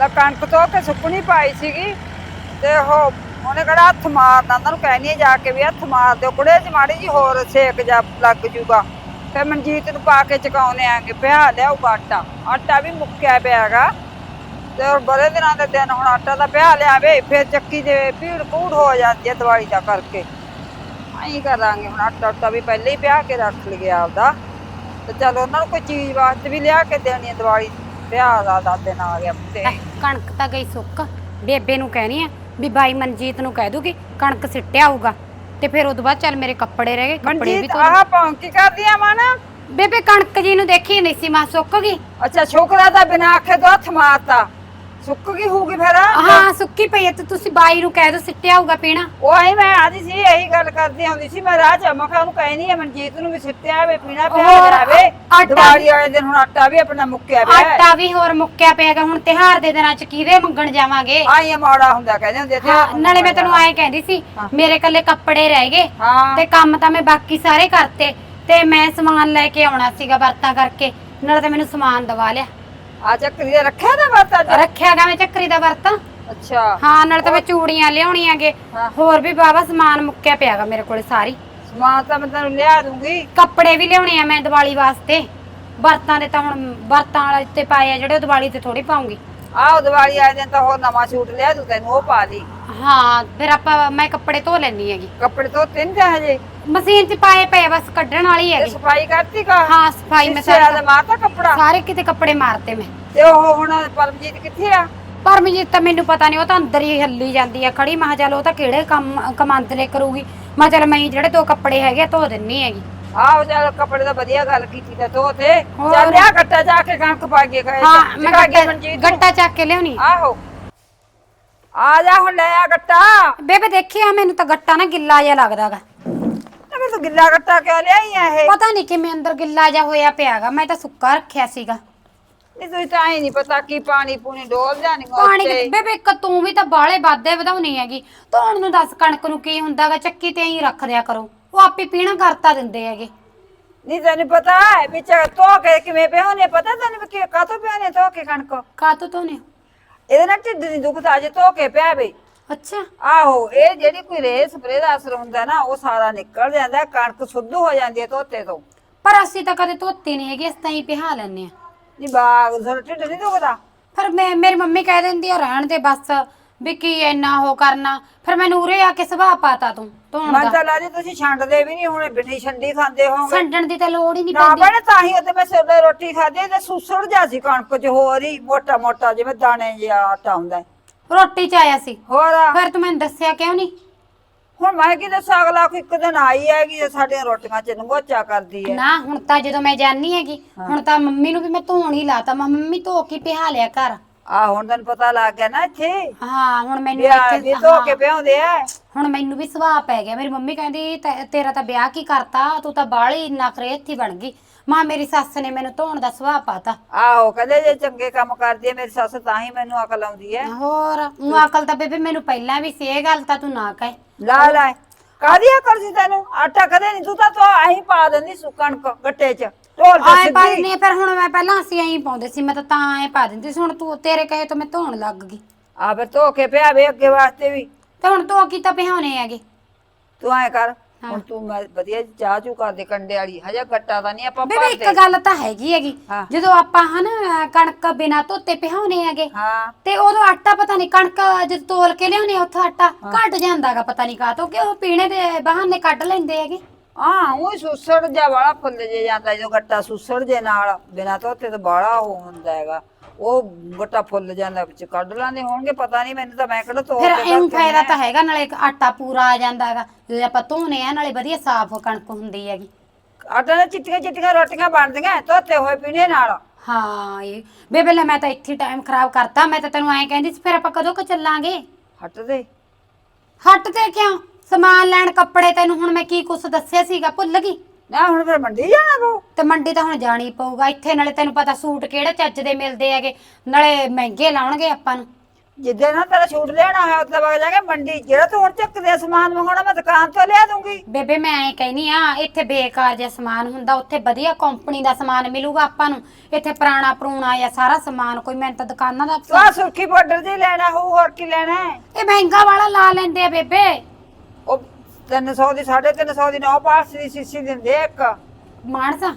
ਲੈ ਕਣਕ ਤੋਂ ਕੇ ਸੁੱਕਣੀ ਪਾਈ ਸੀਗੀ ਤੇ ਉਹ ਉਹਨੇ ਕਿਹੜਾ ਹੱਥ ਮਾਰਨਾ, ਉਹਨਾਂ ਨੂੰ ਕਹਿਣੀ ਜਾ ਕੇ ਵੀ ਹੱਥ ਮਾਰ ਦਿਓ, ਕੁੜੇ ਚ ਮਾੜੀ ਜੀ ਹੋਰ ਸੇਕ ਜਾ ਲੱਗ ਜੂਗਾ। ਤੇ ਮਨਜੀਤ ਨੂੰ ਪਾ ਕੇ ਚਕਾਉਣੇ ਆਂਗੇ, ਪਿਆ ਲਿਆਊਗਾ ਆਟਾ ਆਟਾ ਵੀ ਮੁੱਕਿਆ ਪਿਆਗਾ। ਤੇ ਬੜੇ ਦਿਨਾਂ ਦੇ ਦਿਨ ਹੁਣ ਆਟਾ ਦਾ ਪਿਆ ਲਿਆਵੇ, ਫਿਰ ਚੱਕੀ ਦੇ ਭੀੜ ਭੂੜ ਹੋ ਜਾਂਦੀ ਹੈ ਦਿਵਾਲੀ ਦਾ ਕਰਕੇ। ਐਂ ਕਰਾਂਗੇ ਹੁਣ ਆਟਾ ਆਟਾ ਵੀ ਪਹਿਲੇ ਹੀ ਪਿਆ ਕੇ ਰੱਖ ਲਿਆ ਆਪਦਾ। ਤੇ ਚਲ ਉਹਨਾਂ ਨੂੰ ਕੋਈ ਚੀਜ਼ ਵਾਸਤੇ ਵੀ ਲਿਆ ਕੇ ਦੇਣੀ ਹੈ ਦਿਵਾਲੀ ਪਿਆ ਦਾ ਦਾ ਦਿਨ ਆ ਗਿਆ, ਤੇ ਕਣਕ ਤਾਂ ਗਈ ਸੁੱਕ। ਬੇਬੇ ਨੂੰ ਕਹਿਣੀ ਆ ਵੀ ਬਾਈ ਮਨਜੀਤ ਨੂੰ ਕਹਿ ਦੂਗੀ ਕਣਕ ਸਿੱਟਿਆ ਆਊਗਾ ਤੇ ਫਿਰ ਉਦੋਂ ਬਾਅਦ ਚੱਲ ਮੇਰੇ ਕੱਪੜੇ ਰਹਿ ਗਏ ਕੱਪੜੇ ਵੀ ਮਨਜੀਤ ਧੋ ਆਹ ਪੌਂਕੀ ਕਰਦੀ ਆ ਮਨ ਬੇਬੇ ਕਣਕ ਜੀ ਨੂੰ ਦੇਖੀ ਨਹੀਂ ਸੀ ਮਾਂ ਸੁੱਕ ਗਈ। ਅੱਛਾ ਛੋਕਰਾ ਤਾਂ ਬਿਨਾ ਆਖੇ ਤੋਂ ਹੱਥ ਮਾਰਤਾ। ਸੁੱਕ ਗਈ ਹੋਊਗੀ ਫਿਰ? ਹਾਂ ਸੁੱਕੀ ਪਈ ਹੈ ਤੇ ਤੁਸੀਂ ਬਾਈ ਨੂੰ ਕਹਿ ਦੋ ਸਿੱਟਿਆ ਆਊਗਾ ਪੀਣਾ। ਉਹ ਆਈ ਮੈਂ ਆਦੀ ਸੀ ਇਹੀ ਗੱਲ ਕਰਦੀ ਆਉਂਦੀ ਸੀ ਮੈਂ ਰਾਹ ਚ ਮੈਂ ਕਿਹਾ ਉਹਨੂੰ ਕਹਿਨੀ ਆ ਮਨਜੀਤ ਨੂੰ ਵੀ ਸਿੱਟਿਆ ਵੇ ਪੀਣਾ ਪਿਆ ਹੋਰ, ਜਾਵੇ ਦਿਵਾਲੀ ਵਾਲੇ ਦਿਨ ਹੁਣ ਆਟਾ ਵੀ ਆਪਣਾ ਮੁੱਕਿਆ ਪਿਆ। ਆਟਾ ਵੀ ਹੋਰ ਮੁੱਕਿਆ ਪਿਆਗਾ ਹੁਣ ਤਿਹਾਰ ਦੇ ਦਿਨਾਂ ਚ ਕਿਹਦੇ ਮੰਗਣ ਜਾਵਾਂਗੇ? ਆਈ ਮਾੜਾ ਹੁੰਦਾ ਕਹਿੰਦੇ ਹੁੰਦੇ ਤੇ ਹਾਂ ਨਾਲੇ ਮੈਂ ਤੈਨੂੰ ਐਂ ਕਹਿੰਦੀ ਸੀ ਮੇਰੇ ਕੱਲੇ ਕੱਪੜੇ ਰਹਿ ਗਏ ਹਾਂ। ਤੇ ਕੰਮ ਤਾਂ ਮੈਂ ਬਾਕੀ ਸਾਰੇ ਕਰਤੇ ਤੇ ਮੈਂ ਸਮਾਨ ਲੈ ਕੇ ਆਉਣਾ ਸੀਗਾ ਵਰਤਾਂ ਕਰਕੇ ਨਾਲੇ ਤਾਂ ਮੈਨੂੰ ਸਮਾਨ ਦਵਾ ਲਿਆ। ਆ ਚੱਕਰੀ ਦਾ ਰੱਖਿਆ ਦਾ ਵਰਤਾ ਅੱਜ? ਰੱਖਿਆਗਾ ਮੈਂ ਚੱਕਰੀ ਦਾ ਵਰਤਾਂ। ਅੱਛਾ। ਹਾਂ ਨਾਲੇ ਤਾਂ ਮੈਂ ਚੂੜੀਆਂ ਲਿਆਉਣੀਆਂਗੇ ਹਾਂ। ਹੋਰ ਵੀ ਬਾਬਾ ਸਮਾਨ ਮੁੱਕਿਆ ਪਿਆਗਾ ਮੇਰੇ ਕੋਲੇ ਸਾਰੀ। ਸਮਾਨ ਤਾਂ ਮੈਂ ਤੈਨੂੰ ਲਿਆ ਦੂੰਗੀ। ਕੱਪੜੇ ਵੀ ਲਿਆਉਣੇ ਆ ਮੈਂ ਦੀਵਾਲੀ ਵਾਸਤੇ। ਵਰਤਾਂ ਦੇ ਤਾਂ ਹੁਣ ਵਰਤਾਂ ਵਾਲੇ ਤੇ ਪਾਏ ਆ ਜਿਹੜੇ ਉਹ ਦੀਵਾਲੀ ਤੇ ਥੋੜੀ ਪਾਉਂਗੀ। ਆਹ ਦਿਵਾਲੀ ਆਏ ਦਿਨ ਤਾਂ ਹੋਰ ਨਵਾਂ ਸੂਟ ਲਿਆ ਦੂ ਤੈਨੂੰ ਉਹ ਪਾ ਦੀ ਹਾਂ ਫਿਰ ਆਪਾਂ ਮੈਂ ਕੱਪੜੇ ਧੋ ਲੈਣੀ ਹੈਗੀ। ਕੱਪੜੇ ਤੋਂ ਤਿੰਨ ਜਾ ਹਜੇ? ਮਸ਼ੀਨ 'ਚ ਪਾਏ ਪਏ ਆ, ਬਸ ਕੱਢਣ ਵਾਲੀ ਤੇ ਹੈਗੀ। ਸਫ਼ਾਈ ਕਰਤੀ ਕਾ? ਹਾਂ ਸਫ਼ਾਈ ਮੈਂ ਸਾਰਾ ਮਾਰਤਾ ਕੱਪੜਾ? ਸਾਰੇ ਕਿਤੇ ਕੱਪੜੇ ਮਾਰਤੇ ਮੈਂ। ਤੇ ਉਹ ਹੁਣ ਪਰਮਜੀਤ ਕਿੱਥੇ ਆ? ਪਰਮਜੀਤ ਤਾਂ ਮੈਨੂੰ ਪਤਾ ਨਹੀਂ ਉਹ ਤਾਂ ਅੰਦਰ ਹੀ ਹੱਲੀ ਜਾਂਦੀ ਆ ਖੜੀ। ਮੈਂ ਕਿਹਾ ਚੱਲ ਉਹ ਤਾਂ ਕਿਹੜੇ ਕੰਮ ਕਮਾਂਦਲੇ ਕਰੂਗੀ। ਮੈਂ ਚੱਲ ਮੈਂ ਜਿਹੜੇ ਦੋ ਕੱਪੜੇ ਹੈਗੇ ਆ, ਧੋ ਦਿੰਨੀ ਹੈਗੀ। ਆਹੋ ਚੱਲ ਕੱਪੜੇ ਦਾ ਵਧੀਆ ਗੱਲ ਕੀਤੀ ਤੇ ਤੋ ਤੇ। ਹੋਰ। ਚੱਲ ਗੱਟਾ ਜਾ ਕੇ ਕਣਕ ਪਾ ਕੇ ਗਏ ਹਾਂ ਮੈਂ ਚਕਾ ਕੇ ਗੱਟਾ ਮਨਜੀਤ ਨੂੰ। ਗੱਟਾ ਚੱਕ ਕੇ ਲਿਆਉਣੀ। ਆਹੋ। ਆ ਜਾ ਹੁਣ ਲੈ ਆ ਗੱਟਾ। ਬੇਬੇ ਦੇਖਿਆ ਮੈਨੂੰ ਤਾਂ ਗੱਟਾ ਨਾ ਗਿੱਲਾ ਜਿਹਾ ਲੱਗਦਾਗਾ। ਤੇ ਤੂੰ ਗਿੱਲਾ ਗੱਟਾ ਕਿਉਂ ਲਿਆਈ ਆ ਇਹ? ਪਤਾ ਨਹੀਂ ਕਿਵੇਂ ਅੰਦਰ ਗਿੱਲਾ ਜਿਹਾ ਹੋਇਆ ਪਿਆਗਾ ਮੈਂ ਤਾਂ ਸੁੱਕਾ ਰੱਖਿਆ ਸੀਗਾ। ਨਹੀਂ ਤੂੰ ਤਾਂ ਹੀ ਨਹੀਂ ਪਤਾ ਕੀ ਪਾਣੀ ਪੂਣੀ ਡੋਲ ਜਾਣੀ ਪਾਣੀ ਬੇਬੇ ਇੱਕ ਤੂੰ ਵੀ ਤਾਂ ਬਾਲੇ ਵਾਧੇ ਵਧਾਉਣੀ ਹੈਗੀ। ਧੋਣ ਨੂੰ ਦੱਸ ਕਣਕ ਨੂੰ ਕੀ ਹੁੰਦਾਗਾ ਚੱਕੀ ਤੇ ਐਂ ਰੱਖ ਦਿਆ ਕਰੋ। ਉਹ ਆਪੇ ਪੀਣਾ ਕਰਤਾ ਦਿੰਦੇ ਹੈਗੇ। ਨਹੀਂ ਤੈਨੂੰ ਪਤਾ ਹੈ ਵਿੱਚ ਧੋ ਕੇ ਕਿਵੇਂ ਪਿਆਉਣੇ ਪਤਾ ਤੈਨੂੰ ਕਿ ਕਾਤੋਂ ਪਿਆਉਣੇ ਧੋ ਕੇ ਕਣਕ? ਕਾਤੋਂ ਧੋਨੇ ਹੋ? ਇਹਦੇ ਨਾਲ ਢਿੱਡ ਨਹੀਂ ਦੁਖਦਾ ਜੇ ਧੋ ਕੇ ਪਿਆਵੇ ਅੱਛਾ। ਆਹੋ ਇਹ ਜਿਹੜੀ ਕੋਈ ਰੇ ਸਪਰੇ ਦਾ ਅਸਰ ਹੁੰਦਾ ਨਾ ਉਹ ਸਾਰਾ ਨਿਕਲ ਜਾਂਦਾ ਕਣਕ ਸੁੱਧ ਹੋ ਜਾਂਦੀ ਹੈ ਧੋਤੇ ਤੋਂ। ਪਰ ਅਸੀਂ ਤਾਂ ਕਦੇ ਧੋਤੀ ਨਹੀਂ ਹੈਗੀ ਅਸੀਂ ਤਾਂ ਹੀ ਪਿਹਾ ਲੈਨੇ ਆ ਨਹੀਂ ਬਾਗ ਤੁਹਾਡਾ ਢਿੱਡ ਨਹੀਂ ਦੁਖਦਾ? ਫਿਰ ਮੈਂ ਮੇਰੀ ਮੰਮੀ ਕਹਿ ਦਿੰਦੀ ਆ ਰਹਿਣ ਦੇ ਬਸ ਵੀ ਕੀ ਇੰਨਾ ਉਹ ਕਰਨਾ ਫਿਰ ਮੈਨੂੰ ਉਰੇ ਆ ਕੇ ਸੁਭਾਅ ਪਾਤਾ ਤੂੰ ਧੋਣ ਮੈਂ ਦਾ। ਤਾਂ ਲਾਜੀ ਤੁਸੀਂ ਛੰਡਦੇ ਵੀ ਨਹੀਂ ਹੁਣ ਬਿੰਨੀ ਛੰਡੀ ਖਾਂਦੇ ਹੋਗੇ ਸੰਡਣ ਦੀ ਤਾਂ ਲੋੜ ਹੀ ਨਹੀਂ ਨਾ ਪੈਂਦੀ। ਬਣੇ ਤਾਂ ਹੀ ਉਹਦੇ ਮੈਂ ਸਵੇਰੇ ਰੋਟੀ ਖਾਦੀ ਤੇ ਸੁਸੜ ਜਾ ਸੀ ਕਣਕ ਚ ਹੋਰ ਹੀ ਮੋਟਾ ਮੋਟਾ ਜਿਵੇਂ ਦਾਣੇ ਜਿਹਾ ਆਟਾ ਹੁੰਦਾ। ਹੈ। ਰੋਟੀ ਚ ਆਇਆ ਸੀ। ਹੋਰ ਫਿਰ ਤੂੰ ਮੈਨੂੰ ਦੱਸਿਆ ਕਿਉਂ ਨਹੀਂ? ਹੁਣ ਮੈਂ ਕੀ ਦੱਸਾਂ ਅਗਲਾ ਕੋਈ ਇੱਕ ਦਿਨ ਆਈ ਹੈਗੀ ਸਾਡੀਆਂ ਰੋਟੀਆਂ ਚ ਨਗੋਚਾ ਕਰਦੀ ਹੈ ਨਾ ਹੁਣ ਤਾਂ ਜਦੋਂ ਮੈਂ ਜਾਣੀ ਹੈਗੀ ਹੁਣ ਤਾਂ ਮੰਮੀ ਨੂੰ ਵੀ ਮੈਂ ਧੋਣ ਹੀ ਲਾਤਾ ਮੈਂ ਮੰਮੀ ਧੋ ਕੇ ਪਿਹਾ ਲਿਆ ਘਰ। ਆ ਹੁਣ ਤੈਨੂੰ ਪਤਾ ਲੱਗ ਗਿਆ ਨਾ ਇੱਥੇ। ਹਾਂ ਹੁਣ ਮੈਨੂੰ ਆ ਵੀ ਧੋ ਹਾਂ, ਕੇ ਪਿਆਉਂਦੇ ਆ। ਹੁਣ ਮੈਨੂੰ ਵੀ ਸੁਭਾਅ ਪੈ ਗਿਆ। ਮੇਰੀ ਮੰਮੀ ਕਹਿੰਦੀ ਤੈ- ਤੇਰਾ ਤਾਂ ਵਿਆਹ ਕੀ ਕਰਤਾ? ਤੂੰ ਤਾਂ ਬਾਹਲੀ ਨਖਰੇ ਇੱਥੇ ਬਣ ਗਈ। ਮਾਂ ਮੇਰੀ ਸੱਸ ਨੇ ਮੈਨੂੰ ਧੋਣ ਦਾ ਸੁਭਾਅ ਪਾਤਾ। ਆਹੋ ਕਹਿੰਦੇ ਜੇ ਚੰਗੇ ਕੰਮ ਕਰਦੀ ਹੈ ਮੇਰੀ ਸੱਸ ਤਾਂ ਹੀ ਮੈਨੂੰ ਅਕਲ ਆਉਂਦੀ ਹੈ ਹੋਰ ਉਹ ਅਕਲ ਤਾਂ ਬੇਬੇ ਮੈਨੂੰ ਪਹਿਲਾਂ ਵੀ ਸੀ ਇਹ ਗੱਲ ਤਾਂ ਤੂੰ ਨਾ ਕਹੇ। ਲਾ ਲੈ। ਕਾਦੀ ਅਕਲ ਸੀ ਤੈਨੂੰ? ਆਟਾ ਕਦੇ ਨਹੀਂ ਤੂੰ ਤਾਂ ਤੋ ਆਹੀ ਪਾ ਦਿੰਦੀ ਸੁੱਕਣ ਗੱਟੇ ਚ। ਆਏ ਪਾ ਸਿੱਧੀ ਦਿੰਦੀ ਫਿਰ ਹੁਣ ਮੈਂ ਪਹਿਲਾਂ ਅਸੀਂ ਐਂ ਪਾਉਂਦੇ ਸੀ ਮੈਂ ਤਾਂ ਤਾਂ ਐਂ ਪਾ ਦਿੰਦੀ ਸੀ ਹੁਣ ਤੂੰ ਤੇਰੇ ਕਹੇ ਤੋਂ ਮੈਂ ਧੋਣ ਲੱਗ ਗਈ। ਆ ਫਿਰ ਧੋ ਕੇ ਪਿਆਵੇ ਅੱਗੇ ਵਾਸਤੇ ਵੀ। ਤੇ ਹੁਣ ਧੋ ਕੀ ਤਾਂ ਪਿਹਾਉਣੇ ਹੈਗੇ। ਤੂੰ ਐ ਕਰ ਹੁਣ ਤੂੰ ਮੈਂ ਵਧੀਆ ਜਿਹੀ ਚਾਹ ਚੂ ਕਰ ਦੇ ਕੰਡੇ ਵਾਲੀ ਹਜੇ ਗੱਟਾ ਤਾਂ ਨਹੀਂ ਆਪਾਂ ਬੇਬੇ ਭਰਦੇ। ਇੱਕ ਗੱਲ ਤਾਂ ਹੈਗੀ ਹੈਗੀ ਹਾਂ। ਜਦੋਂ ਆਪਾਂ ਹਨ ਕਣਕ ਬਿਨਾ ਧੋਤੇ ਪਿਹਾਉਣੇ ਹੈਗੇ ਹਾਂ। ਤੇ ਉਦੋਂ ਆਟਾ ਪਤਾ ਨਹੀਂ ਕਣਕ ਜਦ ਤੋਲ ਕੇ ਲਿਆਉਣੇ ਉੱਥੋਂ ਆਟਾ ਘਟ ਜਾਂਦਾਗਾ ਪਤਾ ਨਹੀਂ ਕਾਹਤੋਂ ਕਿ ਉਹ ਪੀਣੇ ਦੇ ਬਹਾਨੇ ਕੱਢ ਲੈਂਦੇ ਹੈਗੇ। ਹਾਂ ਉਹ ਸੁਸੜ ਜਾ ਵਾਲਾ ਫੁੱਲ ਜੇ ਜਾਂਦਾ ਜਦੋਂ ਗੱਟਾ ਸੁਸੜ ਜੇ ਨਾਲ ਬਿਨਾ ਧੋਤੇ ਤਾਂ ਉਹ ਹੁੰਦਾ ਹੈਗਾ। ਉਹ ਗੱਟਾ ਫੁੱਲ ਜਾਂਦਾ ਵਿੱਚ ਕੱਢ ਲਾਂਦੇ ਹੋਣਗੇ ਪਤਾ ਨਹੀਂ ਮੈਨੂੰ ਤਾਂ ਮੈਂ ਕਿਹੜਾ ਧੋ ਫਿਰ ਕੇ ਇਹਨੂੰ ਫਾਇਦਾ ਤਾਂ ਹੈਗਾ ਨਾਲੇ ਇੱਕ ਆਟਾ ਪੂਰਾ ਆ ਜਾਂਦਾ ਹੈਗਾ ਜੇ ਆਪਾਂ ਧੋਨੇ ਆ ਨਾਲੇ ਵਧੀਆ ਸਾਫ਼ ਕਣਕ ਹੁੰਦੀ ਹੈਗੀ। ਆਟਾ ਨਾਲ ਚਿੱਟੀਆਂ ਚਿੱਟੀਆਂ ਰੋਟੀਆਂ ਬਣਦੀਆਂ ਧੋਤੇ ਹੋਏ ਪੀਣੇ ਨਾਲ। ਹਾਂ ਇਹ ਬੇਬੇ ਲੈ ਮੈਂ ਤਾਂ ਇੱਥੇ ਟਾਈਮ ਖਰਾਬ ਕਰਤਾ ਮੈਂ ਤਾਂ ਤੈਨੂੰ ਐਂ ਕਹਿੰਦੀ ਸੀ ਫਿਰ ਆਪਾਂ ਕਦੋਂ ਕ ਚੱਲਾਂਗੇ? ਹਟ ਦੇ ਹੱਟ ਤੇ ਕਿਉਂ? ਸਮਾਨ ਲੈਣ ਕੱਪੜੇ ਤੈਨੂੰ ਹੁਣ ਮੈਂ ਕੀ ਕੁਛ ਦੱਸਿਆ ਸੀਗਾ ਭੁੱਲ ਗਈ? ਨਾ ਹੁਣ ਫਿਰ ਮੰਡੀ ਜਾਣਾ ਪਊ ਤੇ ਮੰਡੀ ਤਾਂ ਹੁਣ ਜਾਣੀ ਪਊਗਾ ਇੱਥੇ ਨਾਲੇ ਤੈਨੂੰ ਪਤਾ ਸੂਟ ਕਿਹੜੇ ਚੱਜ ਦੇ ਮਿਲਦੇ ਹੈਗੇ ਨਾਲੇ ਮਹਿੰਗੇ ਲਾਉਣਗੇ ਆਪਾਂ ਨੂੰ। ਜਿੱਦੇ ਨਾ ਤੇਰਾ ਛੂਟ ਲੈਣਾ ਹੈ ਉੱਤੇ ਵਗ ਜਾਗੇ ਮੰਡੀ ਜਿਹੜਾ ਤੂੰ ਹੁਣ ਚੱਕਦੇ ਸਮਾਨ ਮੰਗਾਉਣਾ ਮੈਂ ਦੁਕਾਨ ਤੋਂ ਲਿਆ ਦੂੰਗੀ ਬੇਬੇ ਮੈਂ ਐ ਕਹਿਨੀ ਆ ਇੱਥੇ ਬੇਕਾਰ ਜਿਹਾ ਸਮਾਨ ਹੁੰਦਾ ਉੱਥੇ ਵਧੀਆ ਕੰਪਨੀ ਦਾ ਸਮਾਨ ਮਿਲੂਗਾ ਆਪਾਂ ਨੂੰ। ਇੱਥੇ ਪੁਰਾਣਾ ਪਰੂਣਾ ਜਾਂ ਸਾਰਾ ਸਮਾਨ ਕੋਈ ਮੈਂ ਤਾਂ ਦੁਕਾਨਾਂ ਦਾ ਤੂੰ ਆਹ ਸੁਰਖੀ ਪਾਊਡਰ ਦੀ ਲੈਣਾ ਹੋਊ ਹੋਰ ਕੀ ਲੈਣਾ ਹੈ? ਇਹ ਮਹਿੰਗਾ ਵਾਲਾ ਲਾ ਲੈਂਦੇ ਆ ਬੇਬੇ। ਉਹ 300 ਦੀ 350 ਦੀ ਨੌ ਪਾਸ ਦੀ ਸੀਸੀ ਦਿੰਦੇ ਆ ਇੱਕ। ਮਾਨਸਾ?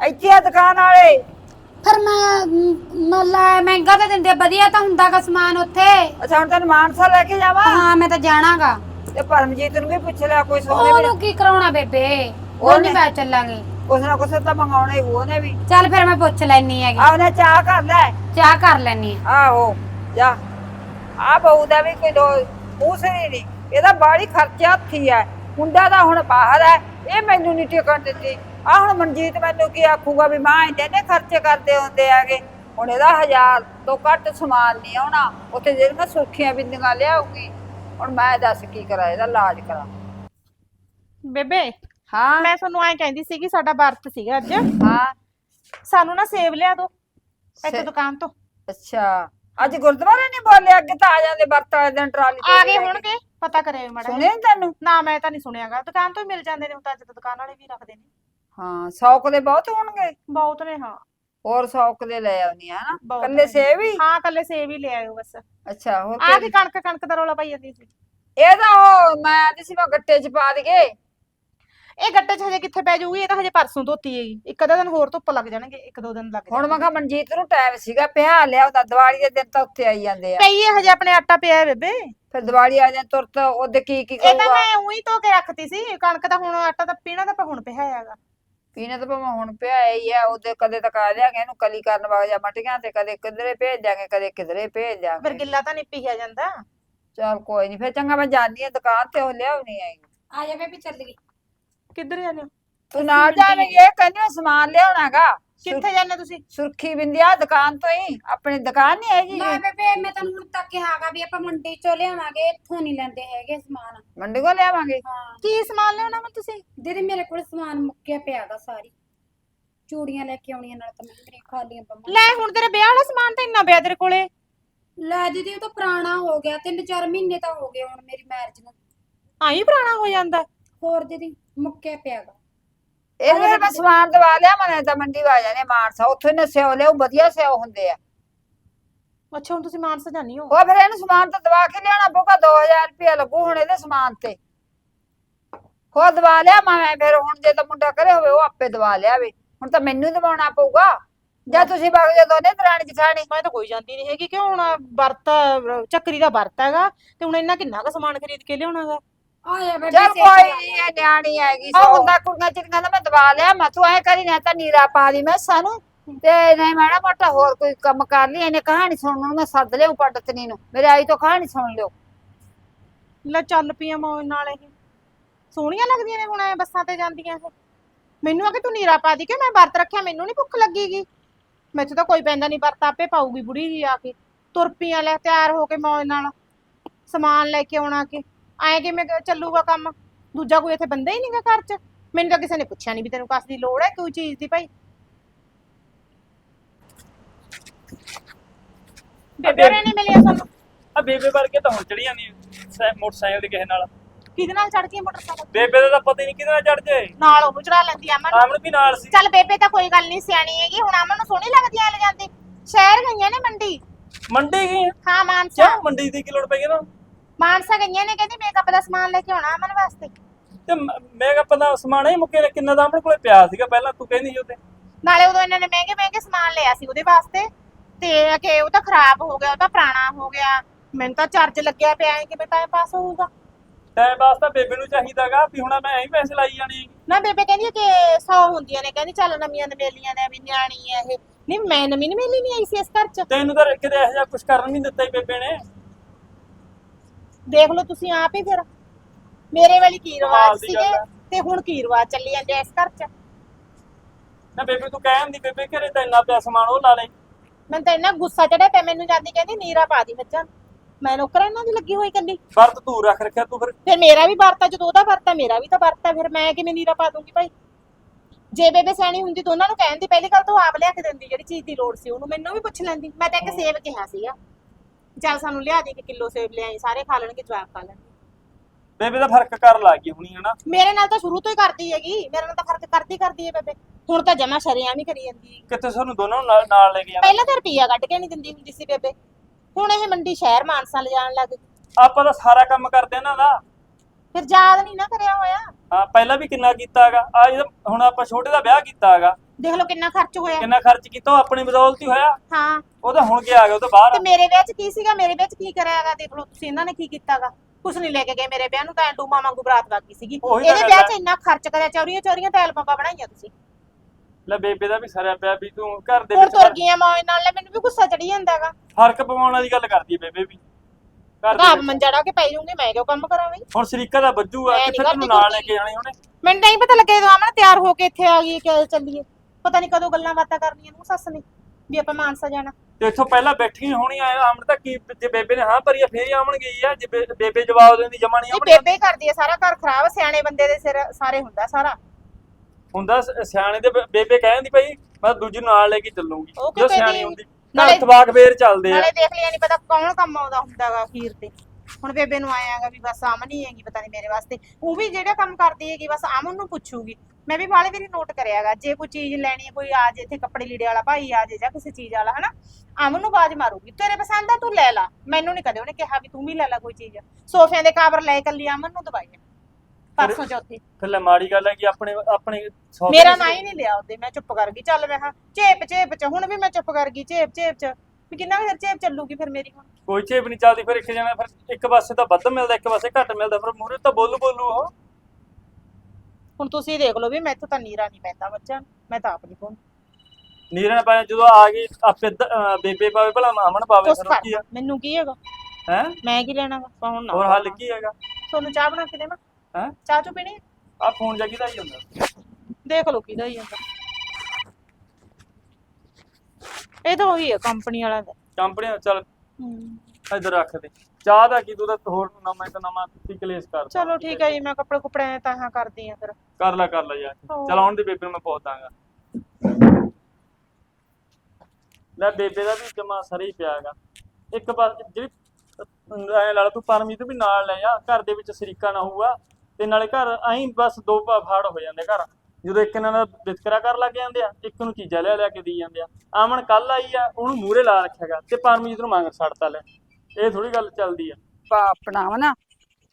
ਇੱਥੇ ਆ ਦੁਕਾਨ ਵਾਲੇ। ਫਿਰ ਮੈਂ ਮੱਲਾ ਮਹਿੰਗਾ ਤਾਂ ਦਿੰਦੇ ਵਧੀਆ ਤਾਂ ਹੁੰਦਾਗਾ ਸਮਾਨ ਉੱਥੇ। ਅੱਛਾ ਹੁਣ ਤੈਨੂੰ ਮਾਨਸਾ ਲੈ ਕੇ ਜਾਵਾਂ? ਹਾਂ ਮੈਂ ਤਾਂ ਜਾਣਾਗਾ। ਤੇ ਪਰਮਜੀਤ ਨੂੰ ਵੀ ਪੁੱਛ ਲਿਆ ਕੋਈ ਸੋਨੇ ਵੀ ਉਹਨੂੰ ਕੀ ਕਰਾਉਣਾ ਬੇਬੇ? ਉਹ ਨਹੀਂ ਮੈਂ ਚੱਲਾਂਗੇ। ਕੁਛ ਨਾ ਕੁਛ ਤਾਂ ਮੰਗਾਉਣਾ ਹੀ ਉਹਨੇ ਵੀ। ਚੱਲ ਫਿਰ ਮੈਂ ਪੁੱਛ ਲੈਣੀ ਹੈਗੀ। ਆ ਉਹਨੇ ਚਾਹ ਕਰ ਲੈ। ਚਾਹ ਕਰ ਲੈਣੀ ਆਹੋ ਜਾ। ਆ ਬਹੂ ਦਾ ਵੀ ਕੋਈ ਦੋ ਮੂਸਰੀ ਨਹੀਂ ਇਹਦਾ ਬਾੜੀ ਖਰਚਾ ਹੱਥੀ ਹੈ। ਮੁੰਡਾ ਦਾ ਹੁਣ ਬਾਹਰ ਹੈ। ਇਹ ਮੈਨੂੰ ਨਹੀਂ ਟਿਕਣ ਦਿੰਦੀ ਆ ਹੁਣ ਮਨਜੀਤ ਮੈਨੂੰ ਕੀ ਆਖੂਗਾ ਵੀ ਮਾਂ ਇਹਦੇ ਨੇ ਖਰਚੇ ਕਰਦੇ ਹੁੰਦੇ ਆਗੇ ਹੁਣ ਇਹਦਾ ਹਜ਼ਾਰ ਤੋਂ ਘੱਟ ਸਮਾਨ ਨਹੀਂ ਆਉਣਾ। ਉੱਥੇ ਜਿਹੜੀਆਂ ਸੁਰਖੀਆਂ ਬਿੰਦੀਆਂ ਲਿਆਉਗੀ ਹੁਣ ਮੈਂ ਦੱਸ ਕੀ ਕਰਾਂ ਇਹਦਾ ਇਲਾਜ ਕਰਾਂ। ਬੇਬੇ ਹਾਂ। ਮੈਂ ਤੁਹਾਨੂੰ ਐਂ ਕਹਿੰਦੀ ਸੀਗੀ ਸਾਡਾ ਵਰਤ ਸੀਗਾ ਅੱਜ। ਹਾਂ। ਸਾਨੂੰ ਨਾ ਸੇਬ ਲਿਆ ਇੱਕ ਸੇ- ਦੁਕਾਨ ਤੋਂ। ਅੱਛਾ। ਅੱਜ ਗੁਰਦੁਆਰੇ ਨਹੀਂ ਬੋਲੇ ਅੱਗੇ ਤਾਂ ਆ ਜਾਂਦੇ ਵਰਤ ਵਾਲੇ ਦਿਨ ਟਰਾਲੀ ਤੇ ਆ ਗਏ ਲੈ ਕੇ। ਹੋਣਗੇ। ਪਤਾ ਕਰਿਓ ਮਾੜਾ ਸੁਣਿਆ ਨੀ ਤੈਨੂੰ? ਨਾ ਮੈਂ ਤਾਂ ਨਹੀਂ ਸੁਣਿਆਗਾ ਦੁਕਾਨ ਤੋਂ ਹੀ ਮਿਲ ਜਾਂਦੇ ਨੇ ਉਹ ਤਾਂ ਅੱਜ ਤਾਂ ਦੁਕਾਨ ਵਾਲੇ ਵੀ ਰੱਖਦੇ ਨੇ। ਹਾਂ ਸੌਕ ਦੇ ਬਹੁਤ ਹੋਣਗੇ। ਬਹੁਤ ਨੇ ਹਾਂ। ਹੋਰ ਸੌਕ ਦੇ ਲੈ ਆਉਣੀ ਆ ਨਾ ਬਹੁਤ ਕੱਲੇ ਨੇ। ਸੇਬ ਹੀ ਹਾਂ ਕੱਲੇ ਸੇਬ ਹੀ ਲੈ ਆਇਓ ਬਸ। ਅੱਛਾ ਹੋਰ ਆ ਕੇ ਕਣਕ ਕਣਕ ਦਾ ਰੋਲਾ ਪਾਈ ਜਾਂਦੀ ਸੀ। ਇਹ ਤਾਂ ਉਹ ਮੈਂ ਆਦੀ ਸੀ ਮੈਂ ਗੱਟੇ ਚ ਪਾ ਦਈਏ। ਇਹ ਗੱਟੇ 'ਚ ਹਜੇ ਕਿੱਥੇ ਪੈ ਜਾਊਗੀ? ਇਹ ਤਾਂ ਹਜੇ ਪਰਸੋਂ ਧੋਤੀ ਹੈਗੀ। ਇੱਕ ਅੱਧਾ ਦਿਨ ਹੋਰ ਧੁੱਪ ਲੱਗ ਜਾਣਗੇ ਇੱਕ ਦੋ ਦਿਨ ਲੱਗ ਹੁਣ ਮੈਂ ਕਿਹਾ ਮਨਜੀਤ ਨੂੰ ਟਾਈਮ ਸੀਗਾ ਪਿਆ ਲਿਆ ਉਹਦਾ ਦੀਵਾਲੀ ਦੇ ਦਿਨ ਤਾਂ ਉੱਥੇ ਆਈ ਜਾਂਦੇ ਆ। ਪਈ ਹੈ ਹਜੇ ਆਪਣੇ ਆਟਾ ਪਿਆ ਹੈ ਬੇਬੇ। ਫਿਰ ਦੀਵਾਲੀ ਆ ਜਾਂ ਤੁਰਤ ਉਹਦੇ ਕੀ ਕੀ ਇਹ ਤਾਂ ਕਰੂਗਾ? ਮੈਂ ਉਹੀ ਧੋ ਕੇ ਰੱਖਤੀ ਸੀ ਕਣਕ ਦਾ ਹੁਣ ਆਟਾ ਤਾਂ ਪੀਣਾ ਤਾਂ ਹੁਣ ਪਿਆ ਹੈਗਾ। ਪੀਣੇ ਤਾਂ ਭਾਵੇਂ ਹੁਣ ਪਿਆ ਹੀ ਆ ਉਹਦੇ ਕਦੇ ਤੱਕ ਆ ਲਿਆਂਗੇ ਇਹਨੂੰ ਕਲੀ ਕਰਨ ਵਗ ਜਾ ਮਟੀਆਂ ਤੇ ਕਦੇ ਕਿਧਰੇ ਭੇਜ ਦਿਆਂਗੇ ਕਦੇ ਕਿਧਰੇ ਭੇਜ ਫਿਰ ਦਿਆਂਗੇ ਗਿੱਲਾ ਤਾਂ ਨਹੀਂ ਪੀਆ ਜਾਂਦਾ। ਚਲ ਕੋਈ ਨਹੀਂ ਫਿਰ ਚੰਗਾ ਮੈਂ ਜਾਣੀ ਆ ਦੁਕਾਨ ਤੇ ਉਹ ਲਿਆਉਣੀ ਆਏਗੀ ਆ ਜਾ ਬੇਬੇ ਚੱਲ ਗਈ ਕਿੱਧਰ ਜਾਂਦੇ ਹੋ? ਤੂੰ ਨਾਲ ਜਾਵੇਂਗੀ ਇਹ ਕਹਿੰਦੀ ਸਮਾਨ ਲਿਆਉਣਾਗਾ। ਕਿੱਥੇ ਜਾਂਦੇ ਤੁਸੀਂ? ਸੁਰਖੀ ਬਿੰਦਿਆ ਦੁਕਾਨ ਤੋਂ ਹੀ। ਆਪਣੀ ਦੁਕਾਨ ਨਹੀਂ ਹੈਗੀ ਨਾ ਬੇਬੇ ਮੈਂ ਤੈਨੂੰ ਹੁਣ ਤੱਕ ਕਿਹਾਗਾ ਵੀ ਆਪਾਂ ਮੰਡੀ ਚੋਂ ਲਿਆਵਾਂਗੇ ਇੱਥੋਂ ਨਹੀਂ ਲੈਂਦੇ ਹੈਗੇ ਸਮਾਨ। ਮੰਡੀ ਕੋ ਲਿਆਵਾਂਗੇ। ਹਾਂ। ਕੀ ਸਮਾਨ ਲਿਆਉਣਾ ਮੈਂ ਤੁਸੀਂ? ਦੀਦੀ ਮੇਰੇ ਕੋਲ ਸਮਾਨ ਮੁੱਕਿਆ ਪਿਆਗਾ ਸਾਰੀ। ਚੂੜੀਆਂ ਲੈ ਕੇ ਆਉਣੀਆਂ ਨਾਲ ਤਾਂ ਮੈਂ ਖਾਲੀਆਂ ਪੰਮਾਂ ਲੈ ਹੁਣ ਤੇਰੇ ਵਿਆਹ ਵਾਲਾ ਸਮਾਨ ਤਾਂ ਇੰਨਾ ਪਿਆ ਤੇਰੇ ਕੋਲੇ। ਲੈ ਦੀਦੀ ਉਹ ਤਾਂ ਪੁਰਾਣਾ ਹੋ ਗਿਆ ਤਿੰਨ ਚਾਰ ਮਹੀਨੇ ਤਾਂ ਹੋ ਗਏ ਹੁਣ ਮੇਰੀ ਮੈਰਿਜ ਨੂੰ। ਆਈ ਪੁਰਾਣਾ ਹੋ ਜਾਂਦਾ। ਹੋਰ ਦੀਦੀ ਮੁੱਕਿਆ ਪਿਆਗਾ ਇਹ ਫਿਰ ਮੈਂ ਸਮਾਨ ਦਵਾ ਲਿਆ ਮਨੇ ਤਾਂ ਮੰਡੀ ਵਾ ਜਾਣੇ ਮਾਨਸਾ। ਉੱਥੇ ਨੇ ਸਿਓ ਲਿਓ ਵਧੀਆ ਸਿਓ ਹੁੰਦੇ ਆ। ਅੱਛਾ ਹੁਣ ਤੁਸੀਂ ਮਾਨਸਾ ਜਾਨੀ ਹੋ? ਉਹ ਫਿਰ ਇਹਨੂੰ ਸਮਾਨ ਤਾਂ ਦਵਾ ਕੇ ਲਿਆਉਣਾ ਪਊਗਾ 2000 ਰੁਪਇਆ ਲੱਗੂ ਹੁਣ ਇਹਦੇ ਸਮਾਨ ਤੇ। ਹੋ ਦਵਾ ਲਿਆ ਮੈਂ ਫਿਰ ਹੁਣ ਜੇ ਤਾਂ ਮੁੰਡਾ ਕਰੇ ਹੋਵੇ ਉਹ ਆਪੇ ਦਵਾ ਲਿਆਵੇ। ਹੁਣ ਤਾਂ ਮੈਨੂੰ ਦਵਾਉਣਾ ਪਊਗਾ। ਜਾਂ ਤੁਸੀਂ ਵਗ ਜਾ ਦੋਨੇ ਦਰਾਣੀ ਜਠਾਣੀ। ਮੈਂ ਤਾਂ ਕੋਈ ਜਾਂਦੀ ਨਹੀਂ ਹੈਗੀ ਕਿਉਂ? ਹੁਣ ਵਰਤ ਚੱਕਰੀ ਦਾ ਵਰਤ ਹੈਗਾ ਤੇ ਹੁਣ ਇੰਨਾ ਕਿੰਨਾ ਕੁ ਸਮਾਨ ਖਰੀਦ ਕੇ ਲਿਆਉਣਾਗਾ ਆ ਜਾ ਬੇਬੇ ਚਲ ਛੇਤੀ ਕੋਈ ਆ ਨਹੀਂ ਇਹ ਨਿਆਣੀ ਹੈਗੀ ਸੋ ਹੁੰਦਾ ਕੁੜੀਆਂ ਚਿੜੀਆਂ ਦਾ ਮੈਂ ਦਵਾ ਲਿਆ ਮੈਂ ਤੂੰ ਐ ਕਰੀ ਨਾ ਤਾਂ ਨੀਰਾ ਪਾ ਦੀ ਮੈਂ ਸਾਨੂੰ ਤੇ ਨਹੀਂ ਮਾੜਾ ਮੋਟਾ ਹੋਰ ਕੋਈ ਕੰਮ ਕਰ ਲਈ ਇਹਨੇ ਕਹਾਣੀ ਸੁਣਨ ਨੂੰ ਮੈਂ ਸੱਦ ਲਿਆਉ ਪੰਡਤਨੀ ਨੂੰ ਮੇਰੇ ਆਈ ਤੋਂ ਕਹਾਣੀ ਸੁਣ ਲਿਓ। ਲੈ ਚੱਲ ਪਈਆਂ ਮੌਜ ਨਾਲ ਇਹ। ਸੋਹਣੀਆਂ ਲੱਗਦੀਆਂ ਨੇ ਹੁਣ ਐ ਬੱਸਾਂ ਤੇ ਜਾਂਦੀਆਂ ਇਹ। ਮੈਨੂੰ ਆ ਕਿ ਤੂੰ ਨੀਰਾ ਪਾ ਦੀ ਕਿ ਮੈਂ ਵਰਤ ਰੱਖਿਆ ਮੈਨੂੰ ਨਹੀਂ ਭੁੱਖ ਲੱਗੇਗੀ? ਮੈਥੋਂ ਤਾਂ ਕੋਈ ਪੈਂਦਾ ਨਹੀਂ ਵਰਤ ਆਪੇ ਪਾਊਗੀ ਬੁੜੀ ਜੀ ਆ ਕੇ। ਤੁਰ ਪਈਆਂ ਲੈ ਤਿਆਰ ਹੋ ਕੇ ਮੌਜ ਨਾਲ ਸਮਾਨ ਲੈ ਕੇ ਆਉਣਾ ਕਿ। ਐਂ ਕਿਵੇਂ ਕ- ਚੱਲੂਗਾ ਕੰਮ? ਦੂਜਾ ਕੋਈ ਇੱਥੇ ਬੰਦਾ ਹੀ ਨਹੀਂਗਾ ਘਰ 'ਚ। ਮੈਨੂੰ ਤਾਂ ਕਿਸੇ ਨੇ ਪੁੱਛਿਆ ਨਹੀਂ ਵੀ ਤੈਨੂੰ ਕਾਸ ਦੀ ਲੋੜ ਹੈ ਕੋਈ ਚੀਜ਼ ਦੀ ਭਾਈ। ਬੇਬੇ ਨੇ ਨਹੀਂ ਮਿਲਿਆ ਸਾਨੂੰ। ਆ ਬੇਬੇ ਵਰਗੇ ਤਾਂ ਹੁਣ ਚੜੀਆਂ ਨਹੀਂ ਮੋਟਰਸਾਈਕਲ ਤੇ ਕਿਸੇ ਨਾਲ। ਕਿਹਦੇ ਨਾਲ ਚੜ ਗਈ ਮੋਟਰਸਾਈਕਲ? ਬੇਬੇ ਦਾ ਤਾਂ ਪਤਾ ਹੀ ਨਹੀਂ ਕਿਹਦੇ ਨਾਲ ਚੜ ਜਾਏ ਨਾਲ ਉਹਨੂੰ ਚੜਾ ਲੈਂਦੀ ਆ ਅਮਨ ਆਮਣ ਵੀ ਨਾਲ ਸੀ। ਚੱਲ ਬੇਬੇ ਤਾਂ ਕੋਈ ਗੱਲ ਨਹੀਂ ਸਿਆਣੀ ਹੈਗੀ ਹੁਣ ਅਮਨ ਨੂੰ ਸੋਹਣੀ ਲੱਗਦੀ ਐ ਲੈ ਜਾਂਦੀ। ਸ਼ਹਿਰ ਗਈਆਂ ਨੇ ਮੰਡੀ? ਮੰਡੀ ਗਏ ਹਾਂ ਮਾਨਸਾ। ਕਿਉਂ ਮੰਡੀ ਦੀ ਕੀ ਲੋੜ ਨਾ? ਮਾਨਸਾ ਗਈਆਂ ਨੇ ਕਹਿੰਦੀ ਮੇਕਅਪ ਦਾ ਸਮਾਨ ਲੈ ਕੇ ਆਉਣਾ ਅਮਨ ਵਾਸਤੇ। ਤੇ ਮ- ਮੈਂ ਕਿਹਾ ਸਮਾਨ ਹੀ ਮੁੱਕੇ ਨੇ, ਕਿੰਨਾ ਦਾ ਆਪਣੇ ਕੋਲੇ ਪਿਆ ਸੀਗਾ ਪਹਿਲਾਂ ਤੂੰ ਕਹਿੰਦੀ ਸੀ ਉਹਦੇ। ਨਾਲੇ ਉਦੋਂ ਇਹਨਾਂ ਨੇ ਮਹਿੰਗੇ ਮਹਿੰਗੇ ਸਮਾਨ ਲਿਆ ਸੀ ਉਹਦੇ ਵਾਸਤੇ ਤੇ ਕਿ ਉਹ ਤਾਂ ਖਰਾਬ ਹੋ ਗਿਆ ਉਹ ਤਾਂ ਪੁਰਾਣਾ ਹੋ ਗਿਆ। ਮੈਨੂੰ ਤਾਂ ਚਾਰਜ ਲੱਗਿਆ ਪਿਆ ਹੈ ਕਿਵੇਂ ਟਾਈਮ ਪਾਸ ਹੋਊਗਾ। ਟਾਈਮ ਵਾਸਤਾ ਬੇਬੇ ਨੂੰ ਚਾਹੀਦਾਗਾ ਵੀ ਹੁਣ ਮੈਂ ਐਂ ਹੀ ਪੈਸੇ ਲਾਈ ਜਾਣੇ। ਨਾ ਬੇਬੇ ਕਹਿੰਦੀ ਹੈ ਕਿ 100 ਹੁੰਦੀਆਂ ਨੇ ਕਹਿੰਦੀ ਚੱਲ ਨਵੀਆਂ ਨਵੇਲੀਆਂ ਨੇ ਵੀ ਨਿਆਣੀ ਹੈ ਇਹ। ਨਹੀਂ ਮੈਂ ਨਵੀਂ ਨਵੇਲੀ ਨਹੀਂ ਆਈ ਸੀ ਇਸ ਘਰ 'ਚ। ਤੈਨੂੰ ਤਾਂ ਕਿਤੇ ਇਹੋ ਜਿਹਾ ਕੁਝ ਕਰਨ ਨਹੀਂ ਦਿੱਤਾ ਹੀ ਬੇਬੇ ਨੇ। ਦੇਖ ਲਓ ਤੁਸੀਂ ਆਪ ਹੀ ਫਿਰ। ਮੇਰੇ ਵਾਲੀ ਕੀ ਕਮਾਲ ਰਿਵਾਜ ਦੀ ਗੱਲ ਸੀਗੇ ਹੈ। ਤੇ ਹੁਣ ਕੀ ਰਿਵਾਜ ਚੱਲੀ ਜਾਂਦੇ ਆ ਇਸ ਘਰ 'ਚ? ਨਾ ਬੇਬੇ ਤੂੰ ਕਹਿ ਹੁੰਦੀ ਬੇਬੇ ਘਰੇ ਤਾਂ ਇੰਨਾ ਪਿਆ ਸਮਾਨ ਉਹ ਲਾ ਲੈ। ਮੈਨੂੰ ਤਾਂ ਇੰਨਾ ਗੁੱਸਾ ਚੜਿਆ ਪਿਆ ਮੈਨੂੰ ਜਾਂਦੀ ਕਹਿੰਦੀ ਨੀਰਾ ਪਾ ਦੀ ਮੱਝਾਂ। ਨੂੰ। ਮੈਂ ਨੌਕਰ ਇਹਨਾਂ ਦੀ ਲੱਗੀ ਹੋਈ ਕੱਲੀ ਵਰਤ ਤੂੰ ਰੱਖ ਰੱਖਿਆ ਤੂੰ ਫਿਰ। ਫਿਰ ਮੇਰਾ ਵੀ ਵਰਤਾ ਜਦੋਂ ਉਹਦਾ ਵਰਤਾ ਮੇਰਾ ਵੀ ਤਾਂ ਵਰਤਾ ਫਿਰ ਮੈਂ ਕਿਵੇਂ ਨੀਰਾ ਪਾ ਦੂੰਗੀ ਭਾਈ? ਜੇ ਬੇਬੇ ਸਿਆਣੀ ਹੁੰਦੀ ਤਾਂ ਉਹਨਾਂ ਨੂੰ ਕਹਿੰਦੀ ਪਹਿਲੀ ਗੱਲ ਤਾਂ ਉਹ ਆਪ ਲਿਆ ਕੇ ਦਿੰਦੀ ਜਿਹੜੀ ਚੀਜ਼ ਦੀ ਲੋੜ ਸੀ ਉਹਨੂੰ। ਮੈਨੂੰ ਵੀ ਪੁੱਛ ਲੈਂਦੀ। ਮੈਂ ਤਾਂ ਇੱਕ ਸੇਬ ਕਿਹਾ ਸੀਗਾ। ਚੱਲ ਸਾਨੂੰ ਲਿਆ ਦੇ ਕਿ ਕਿਲੋ ਸੇਬ ਲਿਆਈ ਸਾਰੇ ਖਾ ਲੈਣਗੇ ਜਵਾਕ ਖਾ ਲੈਣਗੇ। ਬੇਬੇ ਦਾ ਫ਼ਰਕ ਕਰ ਲੱਗ ਗਈ ਹੁਣੀ ਹਨਾ? ਮੇਰੇ ਨਾਲ ਤਾਂ ਸ਼ੁਰੂ ਤੋਂ ਹੀ ਕਰਦੀ ਹੈਗੀ ਮੇਰੇ ਨਾਲ ਤਾਂ ਫ਼ਰਕ ਕਰਦੀ ਕਰਦੀ ਹੈ ਬੇਬੇ। ਹੁਣ ਤਾਂ ਜਮਾ ਸ਼ਰਿਆਂ ਵੀ ਕਰੀ ਜਾਂਦੀ ਹੈ। ਕਿੱਥੇ ਸਾਨੂੰ ਦੋਨੋਂ ਨੂੰ ਨਾਲ ਨਾਲ ਲੈ ਕੇ ਜਾਣਾ? ਪਹਿਲਾਂ ਤਾਂ ਰੁਪਈਆ ਕੱਢ ਕੇ ਨਹੀਂ ਦਿੰਦੀ ਹੁੰਦੀ ਸੀ ਬੇਬੇ। ਹੁਣ ਇਹ ਮੰਡੀ ਸ਼ਹਿਰ ਮਾਨਸਾ ਲਿਜਾਣ ਲੱਗ ਗਈ। ਆਪਾਂ ਤਾਂ ਸਾਰਾ ਕੰਮ ਕਰਦੇ ਇਹਨਾਂ ਦਾ ਫਿਰ ਯਾਦ ਨਹੀਂ ਨਾ ਕਰਿਆ ਹੋਇਆ। ਹਾਂ ਪਹਿਲਾਂ ਵੀ ਕਿੰਨਾ ਕੀਤਾ ਹੈਗਾ ਆ ਹੁਣ ਆਪਾਂ ਛੋਟੇ ਦਾ ਵਿਆਹ ਕੀਤਾ ਹੈਗਾ ਦੇਖ ਲਓ ਕਿੰਨਾ ਖਰਚ ਹੋਇਆ। ਕਿੰਨਾ ਖਰਚ ਕੀਤਾ ਉਹ ਆਪਣੀ ਬਦੌਲਤ ਹੀ ਹੋਇਆ। ਹਾਂ। ਉਹ ਤਾਂ ਹੁਣ ਗਿਆ ਗਿਆ ਉਹ ਤਾਂ ਬਾਹਰ ਤੇ ਮੇਰੇ ਵਿਆਹ 'ਚ ਕੀ ਸੀਗਾ? ਮੇਰੇ ਵਿਆਹ 'ਚ ਕੀ ਕਰਿਆ ਹੈਗਾ ਦੇਖ ਲਓ ਤੁਸੀਂ ਇਹਨਾਂ ਨੇ ਕੀ ਕੀਤਾਗਾ? ਕੁਛ ਨਹੀਂ ਲੈ ਕੇ ਗਏ ਮੇਰੇ ਵਿਆਹ ਨੂੰ ਤਾਂ ਡੂਮਾ ਵਾਂਗੂ ਬਰਾਤ ਬਾਕੀ ਸੀਗੀ। ਉਹੀ ਤਾਂ ਇਹਦੇ ਵਿਆਹ। 'ਚ ਇੰਨਾ ਖਰਚ ਕਰਿਆ ਚੌਰੀਆਂ ਚੌਰੀਆਂ ਤਾਂ ਐਲਬਮਾਂ ਬਣਾਈਆਂ ਤੁਸੀਂ। ਲੈ ਬੇਬੇ ਦਾ ਵੀ ਸਰਿਆ ਪਿਆ ਵੀ ਤੂੰ ਘਰ ਦੇ ਹੁਣ ਵਿੱਚ ਤੁਰ ਗਈਆਂ ਮੌਜ ਨਾਲ ਲੈ ਮੈਨੂੰ ਵੀ ਗੁੱਸਾ ਚੜੀ ਜਾਂਦਾਗਾ ਫ਼ਰਕ ਪਵਾਉਣ ਵਾਲੀ ਗੱਲ ਕਰਦੀ ਹੈ ਬੇਬੇ ਵੀ। ਘਰ ਦੇ ਵਿੱਚ। ਮੰਜੜਾ ਕੇ ਪੈ ਜਾਊਂਗੀ ਮੈਂ ਕਿਉਂ ਕੰਮ ਕਰਾਂ ਬਈ? ਹੁਣ ਸ਼ਰੀਕਾ ਦਾ ਬੱਜੂ ਆ ਮੈਂ ਨੀ ਕਿੱਥੇ ਤੈਨੂੰ ਕਰਦੀ ਨਾਲ ਲੈ। ਕੇ ਜਾਣੀ ਉਹਨੇ? ਮੈਨੂੰ ਨਹੀਂ ਪਤਾ ਲੱਗਿਆ ਜਦੋਂ ਆਮਨ ਤਿਆਰ ਹੋ ਕੇ ਇੱਥੇ ਆ ਗਈ ਕਿ ਚੱਲੀਏ। ਪਤਾ ਨਹੀਂ ਕਦੋਂ ਗੱਲਾਂ ਬਾਤਾਂ ਕਰਨੀਆਂ ਨੂੰ ਸੱਸ ਨੇ ਵੀ ਆਪਾਂ ਮਾਨਸਾ ਜਾਣਾ। ਤੇ ਇੱਥੋਂ ਪਹਿਲਾਂ ਬੈਠੀ ਹੋਣੀ ਆ ਆਮਣ ਤਾਂ ਕੀ ਜੇ ਬੇਬੇ ਨੇ ਹਾਂ ਭਰੀ ਆ ਫੇਰ ਹੀ ਆਮਣ ਗਈ ਆ ਜੇ ਬੇ- ਬੇਬੇ ਜਵਾਬ ਦਿੰਦੀ ਜਮਾ ਨਹੀਂ ਇਹ ਆਮਣ ਬੇਬੇ ਕਰਦੀ ਹੈ ਸਾਰਾ ਘਰ ਖਰਾਬ ਸਿਆਣੇ ਬੰਦੇ ਦੇ ਸਿਰ ਸਾਰੇ ਹੁੰਦਾ ਸਾਰਾ। ਹੁੰਦਾ ਸ- ਸਿਆਣੇ ਦੇ ਬੇ- ਬੇਬੇ ਕਹਿੰਦੀ ਭਾਈ ਮੈਂ ਦੂਜੀ ਨੂੰ ਨਾਲ ਲੈ ਕੇ ਚੱਲੂਗੀ ਉਹ ਜੋ ਸਿਆਣੀ? ਹੁੰਦੀ। ਨਾਲੇ- ਨਾਲੇ ਤਬਾਕ ਫੇਰ ਚੱਲਦੇ ਆ। ਨਾਲੇ ਦੇਖ ਲਿਆ ਨਹੀਂ ਪਤਾ ਕੌਣ ਕੰਮ ਆਉਂਦਾ ਹੁੰਦਾਗਾ ਅਖੀਰ ਤੇ। ਹੁਣ ਬੇਬੇ ਨੂੰ ਆਇਆਗਾ ਵੀ ਬਸ ਅਮਨ ਹੀ ਹੈਗੀ ਪਤਾ ਨਹੀਂ ਮੇਰੇ ਵਾਸਤੇ। ਉਹ ਵੀ ਜਿਹੜਾ ਕੰਮ ਕਰਦੀ ਹੈਗੀ ਬਸ ਅਮਨ ਨੂੰ ਪੁੱਛੂਗੀ। ਮੈਂ ਵੀ ਵਾਲੇ ਵਾਰੀ ਨੋਟ ਕਰਿਆਗਾ ਜੇ ਕੋਈ ਚੀਜ਼ ਲੈਣੀ ਹੈ ਕੋਈ ਆ ਜੇ ਇੱਥੇ ਕੱਪੜੇ ਲੀੜੇ ਵਾਲਾ ਭਾਈ ਆ ਜੇ ਜਾਂ ਕਿਸੇ ਚੀਜ਼ ਵਾਲਾ ਹਨਾ? ਅਮਨ ਨੂੰ ਬਾਜ ਮਾਰੂਗੀ ਤੇਰੇ ਪਸੰਦ ਆ ਤੂੰ ਲੈ ਲਾ। ਮੈਨੂੰ ਨਹੀਂ ਕਦੇ ਉਹਨੇ ਕਿਹਾ ਵੀ ਤੂੰ ਵੀ ਲੈ ਲੈ ਕੋਈ ਚੀਜ਼। ਸੋਫਿਆਂ ਦੇ ਕਵਰ ਲੈ ਕੱਲੀ ਅਮਨ ਨੂੰ ਦਵਾਈ। ਪਰਸੋਂ ਚੌਥੇ। ਫਿਰ ਲੈ ਮਾੜੀ ਗੱਲ ਹੈ ਕਿ ਆਪਣੇ ਆਪਣੇ ਮੇਰਾ ਨਾਂ ਹੀ ਨਹੀਂ ਲਿਆ ਉਹਦੇ ਮੈਂ ਚੁੱਪ ਕਰ ਗਈ ਚੱਲ ਮੈਂ ਹਾਂ ਚੇਪ ਚੇਪ ਚ ਹੁਣ ਵੀ ਮੈਂ ਚੁੱਪ ਕਰ ਗਈ ਚੇਪ ਚੇਪ ਚ। ਵੀ ਕਿੰਨਾ ਚਿਰ ਚੇਪ ਚੱਲੂਗੀ ਫਿਰ ਮੇਰੀ ਹੁਣ? ਕੋਈ ਚੇਪ ਨਹੀਂ ਚੱਲਦੀ ਫਿਰ ਇੱਕ ਜਣਾ ਫਿਰ ਇੱਕ ਪਾਸੇ ਤਾਂ ਵੱਧ ਮਿਲਦਾ ਇੱਕ ਪਾਸੇ ਘੱਟ ਮਿਲਦਾ ਫਿਰ ਮੂਰੇ ਤਾਂ ਬੋਲੂ ਬੋਲੂ ਉਹ। ਹੁਣ ਤੁਸੀਂ ਦੇਖ ਲਓ ਵੀ ਮੈਥੋਂ ਤਾਂ ਨੀਰਾ ਨਹੀਂ ਪੈਂਦਾ ਬੱਚਾ। ਮੈਂ ਤਾਂ ਆਪ ਨਹੀਂ ਪਾਉਂਦੀ। ਨੀਰੇ ਨਾਲ ਪਾਇਆ ਜਦੋਂ ਆ ਗਈ ਆਪੇ ਦ- ਅਹ ਬੇਬੇ ਪਾਵੇ ਭਲਾ ਅਮਨ ਪਾਵੇ ਫਿਰ ਕਰ ਕੀ ਆ? ਮੈਨੂੰ ਕੀ ਹੈਗਾ? ਹੈ? ਮੈਂ ਕੀ ਲੈਣਾ ਵਾ? ਪਾਉਣ ਨਾ ਹੋਰ ਹੱਲ ਕੀ ਹੈਗਾ? ਤੁਹਾਨੂੰ ਚਾਹ ਬਣਾ ਕੇ ਦੇਵਾਂ? ਹੈਂ? ਚਾਹ ਚੁ ਪੀਣੀ ਹੈ? ਆ ਫੋਨ ਜਗੀ ਦਾ ਹੀ ਹੁੰਦਾ ਦੇਖ ਲਓ ਕਿਹਦਾ ਹੀ ਜਾਂਦਾ। ਇਹ ਤਾਂ ਉਹੀ ਹੈ ਕੰਪਨੀ ਵਾਲਾ ਦਾ। ਕੰਪਨੀ ਚੱਲ ਇੱਧਰ ਰੱਖ ਦੇ। ਚਾਹ ਦਾ ਕੀ ਤੂੰ ਤਾਂ ਹੋਰ ਨਵਾਂ ਤਾਂ ਨਵਾਂ ਕੀ ਕਲੇਸ਼ ਕਰ ਚਲੋ ਠੀਕ ਹੈ ਜੀ ਮੈਂ ਕੱਪੜੇ ਕੁਪੜੇ ਤਾਂ ਹਾਂ ਕਰਦੀ ਆ ਫਿਰ। ਕਰ ਲੈ ਕਰ ਲੈ ਯਾਰ। ਚਲ ਆਉਣ ਦੇ ਬੇਬੇ ਨੂੰ ਮੈਂ ਪਹੁੰਚਾਂਗਾ ਲੈ ਬੇਬੇ ਦਾ ਵੀ ਜਮਾ ਸਰੀ ਪਿਆਗਾ ਇੱਕ ਵਾਰ ਜਿਹੜੀ ਐ ਲਾ ਲਾ ਤੂੰ ਪਰਮਜੀਤ ਵੀ ਨਾਲ ਲੈ ਆ ਘਰ ਦੇ ਵਿੱਚ ਸ਼ਰੀਕਾ ਨਾ ਹੋਊਗਾ ਤੇ ਨਾਲੇ ਘਰ ਐਂ ਬਸ ਦੋ ਫਾੜ ਹੋ ਜਾਂਦੇ ਘਰ। ਜਦੋਂ ਇੱਕ ਇਹਨਾਂ ਦਾ ਵਿਤਕਰਾ ਕਰ ਲੱਗ ਜਾਂਦੇ ਆ ਇੱਕ ਨੂੰ ਚੀਜ਼ਾਂ ਲਿਆ ਲਿਆ ਕੇ ਦੀ ਜਾਂਦੇ ਆ। ਆਮਣ ਕੱਲ ਆਈ ਆ ਉਹਨੂੰ ਮੂਹਰੇ ਲਾ ਰੱਖਿਆਗਾ ਤੇ ਪਰਮਜੀਤ ਨੂੰ ਮੰਗ ਛੱਡਤਾ ਲੈ। ਇਹ ਥੋੜੀ ਗੱਲ ਚੱਲਦੀ ਆ। ਆਪਣਾ ਵਾ ਨਾ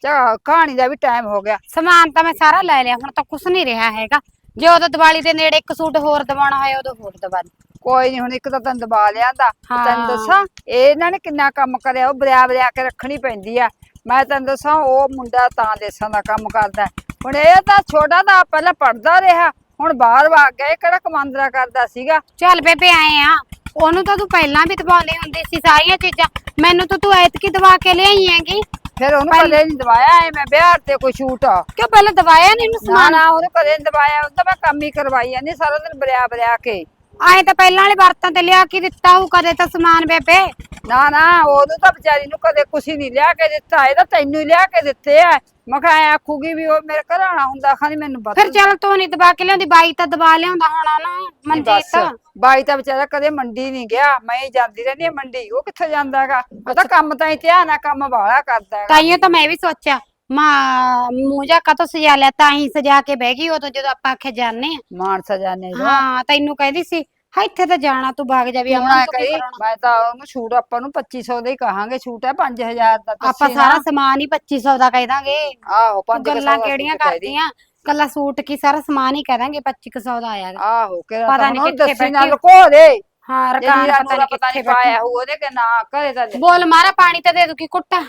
ਚਾ ਕਹਾਣੀ ਦਾ ਵੀ ਟਾਈਮ ਹੋ ਗਿਆ। ਸਮਾਨ ਤਾਂ ਮੈਂ ਸਾਰਾ ਲੈ ਲਿਆ ਹੁਣ ਤਾਂ ਕੁਝ ਨਹੀਂ ਰਿਹਾ ਹੈਗਾ। ਜੇ ਉਦੋਂ ਦੀਵਾਲੀ ਦੇ ਨੇੜੇ ਇੱਕ ਸੂਟ ਹੋਰ ਦਵਾਉਣਾ ਹੋਇਆ ਉਦੋਂ ਹੋਰ ਦਵਾ ਦੇ। ਕੋਈ ਨਹੀਂ ਹੁਣ ਇੱਕ ਤਾਂ ਤੈਨੂੰ ਦਬਾ ਲਿਆਂਦਾ। ਤੇ ਤੈਨੂੰ ਹਾਂ। ਦੱਸਾਂ ਇਹ ਇਹਨਾਂ ਨੇ ਕਿੰਨਾ ਕੰਮ ਕਰਿਆ ਉਹ ਬਰਿਆ ਬਰਿਆ ਕੇ ਰੱਖਣੀ ਪੈਂਦੀ ਆ। ਮੈਂ ਤੈਨੂੰ ਦੱਸਾਂ ਉਹ ਮੁੰਡਾ ਤਾਂ ਦੇਸਾਂ ਦਾ ਕੰਮ ਕਰਦਾ। ਹੈ। ਹੁਣ ਇਹ ਤਾਂ ਛੋਟਾ ਤਾਂ ਪਹਿਲਾਂ ਪੜਦਾ ਰਿਹਾ ਹੁਣ ਬਾਹਰ ਵਗ ਗਿਆ ਇਹ ਕਿਹੜਾ ਕਮਾਂਦਰਾ ਕਰਦਾ ਸੀਗਾ? ਚੱਲ ਬੇਬੇ ਆਏ ਆ। ਉਹਨੂੰ ਤਾਂ ਤੂੰ ਪਹਿਲਾਂ ਵੀ ਦਵਾਉਂਦੀ ਹੁੰਦੀ ਸੀ ਸਾਰੀਆਂ ਚੀਜ਼ਾਂ। ਮੈਨੂੰ ਤਾਂ ਤੂੰ ਐਤਕੀ ਦਵਾ ਕੇ ਲਿਆਈ ਹੈਗੀ। ਫਿਰ ਉਹਨੂੰ ਕਦੇ ਨਹੀਂ ਦਵਾਇਆ ਐ ਮੈਂ ਵਿਆਹ ਤੇ ਕੋਈ ਛੂਟ ਆ। ਕਿਉਂ ਪਹਿਲਾਂ ਦਵਾਇਆ ਨਹੀਂ ਇਹਨੂੰ ਨਾ ਸਮਾਨ? ਨਾ ਉਹਨੂੰ ਕਦੇ ਨਹੀਂ ਦਵਾਇਆ ਉਹ ਤਾਂ ਮੈਂ ਕੰਮ ਹੀ ਕਰਵਾਈ ਜਾਂਦੀ ਸਾਰਾ ਦਿਨ ਬਰਿਆ ਬਰਿਆ ਕੇ। ਆਏ ਤਾਂ ਪਹਿਲਾਂ ਵਾਲੇ ਬਰਤਨ ਤੇ ਲਿਆ ਕੇ ਦਿੱਤਾ ਉਹ ਕਦੇ ਤਾਂ ਸਮਾਨ ਬੇਬੇ। ਨਾ ਨਾ ਉਹਨੂੰ ਤਾਂ ਵਿਚਾਰੀ ਨੂੰ ਕਦੇ ਕੁਛ ਹੀ ਨਹੀਂ ਲਿਆ ਕੇ ਦਿੱਤਾ ਇਹ ਤਾਂ ਤੈਨੂੰ ਹੀ ਲਿਆ ਕੇ ਦਿੱਤੇ ਆ। ਮੈਂ ਕਿਹਾ ਐਂ ਆਖੂਗੀ ਵੀ ਉਹ ਮੇਰੇ ਘਰ ਆਣਾ ਹੁੰਦਾ ਖਾਨੀ ਮੈਨੂੰ ਪਤਾ ਫਿਰ ਚੱਲ ਤੂੰ ਨਹੀਂ ਦਵਾ ਕੇ ਲਿਆਉਂਦੀ ਬਾਈ ਤਾਂ ਦਵਾ ਲਿਆਉਂਦਾ ਹੋਣਾ ਉਹਨੂੰ ਮਨਜੀਤ। ਬਾਈ ਤਾਂ ਵਿਚਾਰਾ ਕਦੇ ਮੰਡੀ ਨਹੀਂ ਗਿਆ ਮੈਂ ਹੀ ਜਾਂਦੀ ਰਹਿੰਦੀ ਹਾਂ ਮੰਡੀ ਉਹ ਕਿੱਥੇ ਜਾਂਦਾਗਾ ਉਹ ਤਾਂ ਕੰਮ ਤਾਂ ਹੀ ਧਿਆਨ ਆ ਕੰਮ ਵਾਲਾ ਕਰਦਾ ਹੈਗਾ। ਤਾਈਓ ਤਾਂ ਮੈਂ ਵੀ ਸੋਚਿਆ ਮਾਂ ਮੂੰਹ ਜਾ ਕਾ ਸਜਾ ਲਿਆ ਤਾਂ ਹੀ ਸਜਾ ਕੇ ਬਹਿ ਗਈ ਉਦੋਂ ਜਦੋਂ ਆਪਾਂ ਆਖੇ ਜਾਣੇ ਮਾਨਸਾ ਜਾਣੇ ਜੋ ਹਾਂ ਤੈਨੂੰ ਕਹਿੰਦੀ ਸੀ ਹਾਂ ਇੱਥੇ ਤਾਂ ਜਾਣਾ ਤੂੰ ਭਾਗ ਜਾ ਵੀ ਹੁਣ ਅਮਨ ਐਂ ਤੋਂ ਕੀ ਕਰੀ ਕਰਾਉਣਾ? ਮੈਂ ਤਾਂ ਉਹਨੂੰ ਛੂਟ ਆਪਾਂ ਨੂੰ 2500 ਦਾ ਹੀ ਕਹਾਂਗੇ ਛੂਟ ਹੈ 5000 ਦਾ ਆਪਾਂ ਸਾਰਾ। ਸਮਾਨ ਹੀ 2500 ਦਾ ਕਹਿ ਦਾਂਗੇ। ਆਹੋ ਤੂੰ 5 ਗੱਲਾਂ ਕਿਹੜੀਆਂ ਕਰਦੀਆਂ? ਕੱਲਾ ਸੂਟ ਕੀ ਸਾਰਾ ਸਮਾਨ ਹੀ ਕਰਾਂਗੇ 2500 ਦਾ ਆਇਆ। ਆਹੋ ਕਿ ਪਤਾ ਨੀ ਕਿੱਥੇ ਬੈਠੀ ਲੁਕੋ ਦੇ ਹਾਂ ਰਕਾਨ ਪਤਾ ਨਹੀਂ ਕਿੱਥੇ ਨਹੀਂ ਪਾਇਆ ਹੋਊ ਉਹਦੇ ਕਿ ਨਾ ਘਰੇ ਤਾਂ। ਬੋਲ ਮਾਰਾ ਪਾਣੀ ਤਾਂ ਦੇ ਦੂ ਕੀ ਕੁੱਟਾ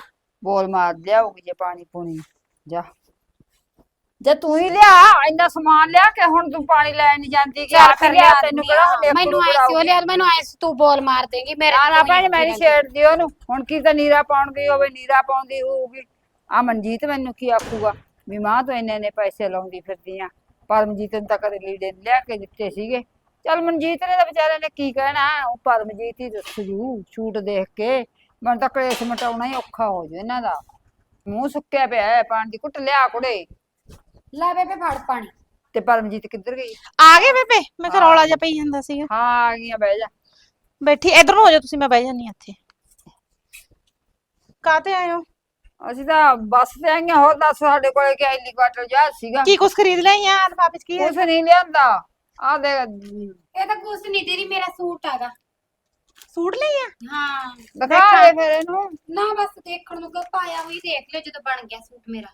ਬੋਲ ਮਾਰ ਲਿਆਉਗੀ ਜੇ ਪਾਣੀ ਪੂਣੀ। ਜਾ। ਜੇ ਤੂੰ ਹੀ ਲਿਆ ਇੰਨਾ ਸਮਾਨ ਲਿਆ ਕੇ ਹੁਣ ਤੂੰ ਪਾਣੀ ਲੈਣ ਨਹੀਂ ਜਾਂਦੀ ਕਿ ਲਿਆ ਲਿਆ ਤੈਨੂੰ ਕਿਹੜਾ ਆ। ਲੇਪ ਮੈਨੂੰ ਐ ਸੀ ਉਹ। ਲਿਆ ਮੈਨੂੰ ਐ ਤੂੰ ਬੋਲ ਮਾਰ ਦੇਂਗੀ ਮੇਰੇ ਨਾ ਨਾ ਤੋਂ ਭੈਣ ਨਹੀਂ ਮੈਂ ਨਹੀਂ ਰਹਿੰਦੀ। ਛੇੜਦੀ ਉਹਨੂੰ। ਹੁਣ ਕੀ ਤਾਂ ਨੀਰਾ ਪਾਉਣ ਗਈ ਹੋਵੇ ਨੀਰਾ ਪਾਉਂਦੀ ਹੋਊਗੀ। ਆ ਮਨਜੀਤ ਮੈਨੂੰ ਕੀ ਆਖੂਗਾ? ਵੀ ਮਾਂ ਤੂੰ ਇੰਨੇ ਨੇ ਪੈਸੇ ਲਾਉਂਦੀ ਫਿਰਦੀ ਆ। ਪਰਮਜੀਤ ਨੂੰ ਤਾਂ ਕਦੇ ਲੀੜੇ ਲਿਆ ਕੇ ਦਿੱਤੇ ਸੀਗੇ। ਚੱਲ ਮਨਜੀਤ ਨੇ ਤਾਂ ਵਿਚਾਰੇ ਨੇ ਕੀ ਕਹਿਣਾ? ਉਹ ਪਰਮਜੀਤ ਹੀ ਦੱਸ ਜੂ ਛੂਟ ਦੇਖ ਕੇ। ਮੈਨੂੰ ਤਾਂ ਕਲੇਸ਼ ਮਟਾਉਣਾ ਹੀ ਔਖਾ ਹੋ ਜੂ ਇਹਨਾਂ ਦਾ। ਮੂੰਹ ਸੁੱਕਿਆ ਪਿਆ ਹੈ ਪਾਣੀ ਦੀ ਘੁੱਟ ਲਿਆ ਕੁੜੇ। ਲੈ ਬੇਬੇ ਫੜ ਪਾਣੀ। ਤੇ ਪਰਮਜੀਤ ਕਿੱਧਰ ਗਈ? ਆ ਗਏ ਬੇਬੇ? ਮੈਂ ਕਿਹਾ ਰੌਲਾ ਜਿਹਾ ਪਈ ਜਾਂਦਾ ਸੀਗਾ। ਹਾਂ ਆ ਗਈਆਂ ਬਹਿ ਜਾ। ਬੈਠੀ ਇਧਰ ਨੂੰ ਹੋ ਜਾ ਤੁਸੀਂ ਮੈਂ ਬਹਿ ਜਾਨੀ ਆ ਇੱਥੇ। ਕਾਤੇ ਆਏ ਹੋ? ਅਸੀਂ ਤਾਂ ਬੱਸ ਤੇ ਆਈਆਂ ਹੋਰ ਦੱਸ ਸਾਡੇ ਕੋਲੇ ਕਿ ਹੈਲੀਕਾਪਟਰ ਜਾ ਸੀਗਾ। ਕੀ ਕੁਛ ਖਰੀਦ ਲਈ ਆ ਲਿਫਾਫੇ ਚ ਕੀ ਹੈ? ਕੁਛ ਨਹੀਂ ਲਿਆਂਦਾ। ਆ ਦੇ ਇਹ ਤਾਂ ਕੁਛ ਨਹੀਂ ਤੇਰੀ ਮੇਰਾ ਸੂਟ ਹੈਗਾ। ਸੂਟ ਲਈ ਆ? ਹਾਂ। ਦਿਖਾ ਦੇ ਫਿਰ ਇਹਨੂੰ। ਨਾ ਬਸ ਦੇਖਣ ਨੂੰ ਕਿ ਪਾਇਆ ਹੋਈ ਦੇਖ ਲਿਓ ਜਦੋਂ ਬਣ ਗਿਆ ਸੂਟ ਮੇਰਾ।